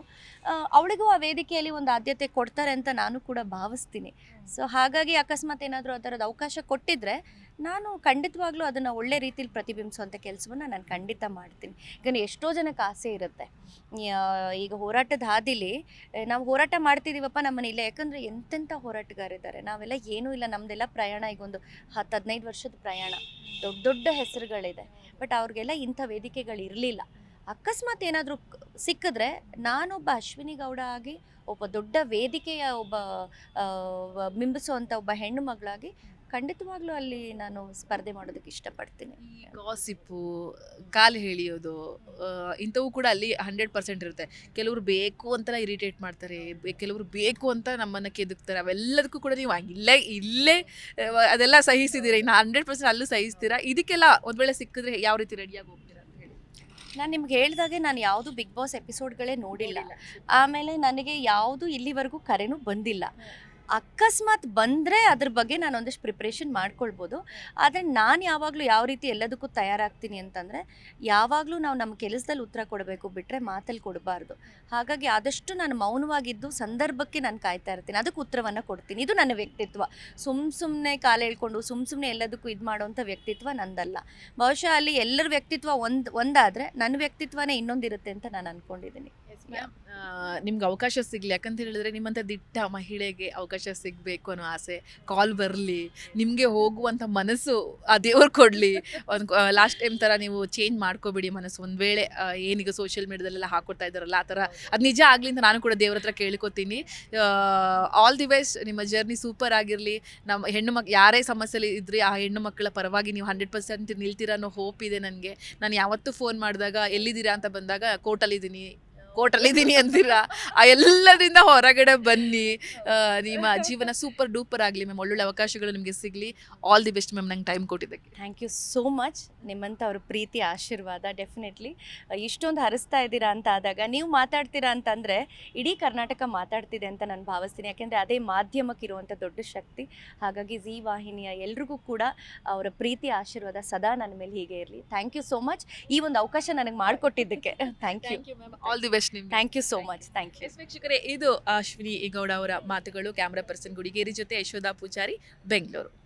ಅವಳಿಗೂ ಆ ವೇದಿಕೆಯಲ್ಲಿ ಒಂದು ಆದ್ಯತೆ ಕೊಡ್ತಾರೆ ಅಂತ ನಾನು ಕೂಡ ಭಾವಿಸ್ತೀನಿ. ಸೊ ಹಾಗಾಗಿ ಅಕಸ್ಮಾತ್ ಏನಾದರೂ ಆ ಥರದ ಅವಕಾಶ ಕೊಟ್ಟಿದ್ರೆ ನಾನು ಖಂಡಿತವಾಗ್ಲೂ ಅದನ್ನು ಒಳ್ಳೆ ರೀತಿಲಿ ಪ್ರತಿಬಿಂಬಿಸುವಂಥ ಕೆಲಸವನ್ನು ನಾನು ಖಂಡಿತ ಮಾಡ್ತೀನಿ. ಈಗ ಎಷ್ಟೋ ಜನಕ್ಕೆ ಆಸೆ ಇರುತ್ತೆ. ಈಗ ಹೋರಾಟದ ಹಾದಿಲಿ ನಾವು ಹೋರಾಟ ಮಾಡ್ತಿದ್ದೀವಪ್ಪ ನಮ್ಮ ಇಲ್ಲ. ಯಾಕಂದರೆ ಎಂತೆಂಥ ಹೋರಾಟಗಾರಿದ್ದಾರೆ. ನಾವೆಲ್ಲ ಏನೂ ಇಲ್ಲ. ನಮ್ಮದೆಲ್ಲ ಪ್ರಯಾಣ ಈಗ ಒಂದು ಹತ್ತು ಹದಿನೈದು ವರ್ಷದ ಪ್ರಯಾಣ. ದೊಡ್ಡ ದೊಡ್ಡ ಹೆಸರುಗಳಿದೆ. ಬಟ್ ಅವ್ರಿಗೆಲ್ಲ ಇಂಥ ವೇದಿಕೆಗಳು ಇರಲಿಲ್ಲ. ಅಕಸ್ಮಾತ್ ಏನಾದರೂ ಸಿಕ್ಕಿದ್ರೆ ನಾನೊಬ್ಬ ಅಶ್ವಿನಿ ಗೌಡ ಆಗಿ, ಒಬ್ಬ ದೊಡ್ಡ ವೇದಿಕೆಯ ಒಬ್ಬ ಬಿಂಬಿಸುವಂಥ ಒಬ್ಬ ಹೆಣ್ಣು ಮಗಳಾಗಿ ಖಂಡಿತವಾಗ್ಲೂ ಅಲ್ಲಿ ನಾನು ಸ್ಪರ್ಧೆ ಮಾಡೋದಕ್ಕೆ ಇಷ್ಟಪಡ್ತೀನಿ. ಈ ಗಾಸಿಪ್ಪು ಕಾಲು ಹೇಳಿಯೋದು ಇಂಥವು ಕೂಡ ಅಲ್ಲಿ ಹಂಡ್ರೆಡ್ ಪರ್ಸೆಂಟ್ ಇರುತ್ತೆ. ಕೆಲವರು ಬೇಕು ಅಂತ ಇರಿಟೇಟ್ ಮಾಡ್ತಾರೆ ಕೆಲವರು ಬೇಕು ಅಂತ ನಮ್ಮನ್ನು ಕೆದಕ್ತಾರೆ ಅವೆಲ್ಲದಕ್ಕೂ ಕೂಡ ನೀವು ಇಲ್ಲೇ ಇಲ್ಲೇ ಅದೆಲ್ಲ ಸಹಿಸಿದ್ದೀರಾ? ಇನ್ನು ಹಂಡ್ರೆಡ್ ಪರ್ಸೆಂಟ್ ಅಲ್ಲೂ ಸಹಿಸ್ತೀರಾ? ಇದಕ್ಕೆಲ್ಲ ಒಂದು ವೇಳೆ ಸಿಕ್ಕಿದ್ರೆ ಯಾವ ರೀತಿ ರೆಡಿಯಾಗಿ ಹೋಗ್ತೀರಾ ಅಂತ ಹೇಳಿ. ನಾನು ನಿಮ್ಗೆ ಹೇಳಿದಾಗೆ ನಾನು ಯಾವುದು ಬಿಗ್ ಬಾಸ್ ಎಪಿಸೋಡ್ಗಳೇ ನೋಡಿಲ್ಲ. ಆಮೇಲೆ ನನಗೆ ಯಾವುದು ಇಲ್ಲಿವರೆಗೂ ಕರೆನೂ ಬಂದಿಲ್ಲ. ಅಕಸ್ಮಾತ್ ಬಂದರೆ ಅದ್ರ ಬಗ್ಗೆ ನಾನು ಒಂದಷ್ಟು ಪ್ರಿಪ್ರೇಷನ್ ಮಾಡ್ಕೊಳ್ಬೋದು. ಆದರೆ ನಾನು ಯಾವಾಗಲೂ ಯಾವ ರೀತಿ ಎಲ್ಲದಕ್ಕೂ ತಯಾರಾಗ್ತೀನಿ ಅಂತಂದರೆ, ಯಾವಾಗಲೂ ನಾವು ನಮ್ಮ ಕೆಲಸದಲ್ಲಿ ಉತ್ತರ ಕೊಡಬೇಕು ಬಿಟ್ಟರೆ ಮಾತಲ್ಲಿ ಕೊಡಬಾರ್ದು. ಹಾಗಾಗಿ ಆದಷ್ಟು ನಾನು ಮೌನವಾಗಿದ್ದು ಸಂದರ್ಭಕ್ಕೆ ನಾನು ಕಾಯ್ತಾ ಇರ್ತೀನಿ. ಅದಕ್ಕೆ ಉತ್ತರವನ್ನು ಕೊಡ್ತೀನಿ. ಇದು ನನ್ನ ವ್ಯಕ್ತಿತ್ವ. ಸುಮ್ಮ ಸುಮ್ಮನೆ ಕಾಲು ಹೇಳ್ಕೊಂಡು ಸುಮ್ಮ ಸುಮ್ಮನೆ ಎಲ್ಲದಕ್ಕೂ ಇದು ಮಾಡುವಂಥ ವ್ಯಕ್ತಿತ್ವ ನಂದಲ್ಲ. ಬಹುಶಃ ಅಲ್ಲಿ ಎಲ್ಲರ ವ್ಯಕ್ತಿತ್ವ ಒಂದು, ಒಂದಾದರೆ ನನ್ನ ವ್ಯಕ್ತಿತ್ವನೇ ಇನ್ನೊಂದಿರುತ್ತೆ ಅಂತ ನಾನು ಅಂದ್ಕೊಂಡಿದ್ದೀನಿ ನಿಮ್ಗೆ ಅವಕಾಶ ಸಿಗಲಿ. ಯಾಕಂತ ಹೇಳಿದ್ರೆ ನಿಮ್ಮಂಥ ದಿಟ್ಟ ಮಹಿಳೆಗೆ ಅವಕಾಶ ಸಿಗಬೇಕು ಅನ್ನೋ ಆಸೆ. ಕಾಲ್ ಬರಲಿ. ನಿಮಗೆ ಹೋಗುವಂಥ ಮನಸ್ಸು ಆ ದೇವ್ರು ಕೊಡಲಿ. ಒಂದು ಲಾಸ್ಟ್ ಟೈಮ್ ಥರ ನೀವು ಚೇಂಜ್ ಮಾಡ್ಕೋಬೇಡಿ ಮನಸ್ಸು. ಒಂದು ವೇಳೆ ಏನೀಗ ಸೋಷಿಯಲ್ ಮೀಡಿಯಾದಲ್ಲೆಲ್ಲ ಹಾಕೊಡ್ತಾ ಇದ್ದಾರಲ್ಲ ಆ ಥರ. ಅದು ನಿಜ ಆಗಲಿ ಅಂತ ನಾನು ಕೂಡ ದೇವ್ರ ಹತ್ರ ಕೇಳ್ಕೊತೀನಿ. ಆಲ್ ದಿ ಬೆಸ್ಟ್ ನಿಮ್ಮ ಜರ್ನಿ ಸೂಪರ್ ಆಗಿರಲಿ. ನಮ್ಮ ಹೆಣ್ಣು ಮಕ್, ಯಾರೇ ಸಮಸ್ಯೆಲಿ ಇದ್ರಿ, ಆ ಹೆಣ್ಣು ಮಕ್ಕಳ ಪರವಾಗಿ ನೀವು ಹಂಡ್ರೆಡ್ ಪರ್ಸೆಂಟ್ ನಿಲ್ತೀರ ಅನ್ನೋ ಹೋಪ್ ಇದೆ ನನಗೆ. ನಾನು ಯಾವತ್ತೂ ಫೋನ್ ಮಾಡಿದಾಗ, ಎಲ್ಲಿದ್ದೀರಾ? ಅಂತ ಬಂದಾಗ, ಕೋರ್ಟಲ್ಲಿದ್ದೀನಿ. ಕೋರ್ಟಲ್ಲಿದ್ದೀನಿ ಅಂತೀರಾ ಆ ಎಲ್ಲದರಿಂದ ಹೊರಗಡೆ ಬನ್ನಿ. ನಿಮ್ಮ ಜೀವನ ಸೂಪರ್ ಡೂಪರ್ ಆಗಲಿ ಮ್ಯಾಮ್ ಒಳ್ಳೊಳ್ಳೆ ಅವಕಾಶಗಳು ನಿಮಗೆ ಸಿಗಲಿ. ಆಲ್ ದಿ ಬೆಸ್ಟ್ ಮ್ಯಾಮ್ ನಂಗೆ ಟೈಮ್ ಕೊಟ್ಟಿದ್ದಕ್ಕೆ. ಥ್ಯಾಂಕ್ ಯು ಸೋ ಮಚ್ ನಿಮ್ಮಂಥವ್ರ ಪ್ರೀತಿ ಆಶೀರ್ವಾದ ಡೆಫಿನೆಟ್ಲಿ ಇಷ್ಟೊಂದು ಹರಿಸ್ತಾ ಇದ್ದೀರಾ ಅಂತ ಆದಾಗ ನೀವು ಮಾತಾಡ್ತೀರಾ ಅಂತಂದರೆ ಇಡೀ ಕರ್ನಾಟಕ ಮಾತಾಡ್ತಿದೆ ಅಂತ ನಾನು ಭಾವಿಸ್ತೀನಿ. ಯಾಕೆಂದರೆ ಅದೇ ಮಾಧ್ಯಮಕ್ಕೆ ಇರುವಂಥ ದೊಡ್ಡ ಶಕ್ತಿ. ಹಾಗಾಗಿ ಜೀ ವಾಹಿನಿಯ ಎಲ್ರಿಗೂ ಕೂಡ ಅವರ ಪ್ರೀತಿ ಆಶೀರ್ವಾದ ಸದಾ ನನ್ನ ಮೇಲೆ ಹೀಗೆ ಇರಲಿ. ಥ್ಯಾಂಕ್ ಯು ಸೋ ಮಚ್ ಈ ಒಂದು ಅವಕಾಶ ನನಗೆ ಮಾಡಿಕೊಟ್ಟಿದ್ದಕ್ಕೆ. Thank you all the best ನಿಮ್ಗೆ. Thank you so much thank you yes ವೀಕ್ಷಕರೇ ಇದು ಅಶ್ವಿನಿ ಗೌಡ ಅವರ ಮಾತುಗಳು. ಕ್ಯಾಮ್ರಾ ಪರ್ಸನ್ ಗುಡಿಗೇರಿ ಜೊತೆ ಯಶೋಧ ಪೂಜಾರಿ ಬೆಂಗಳೂರು.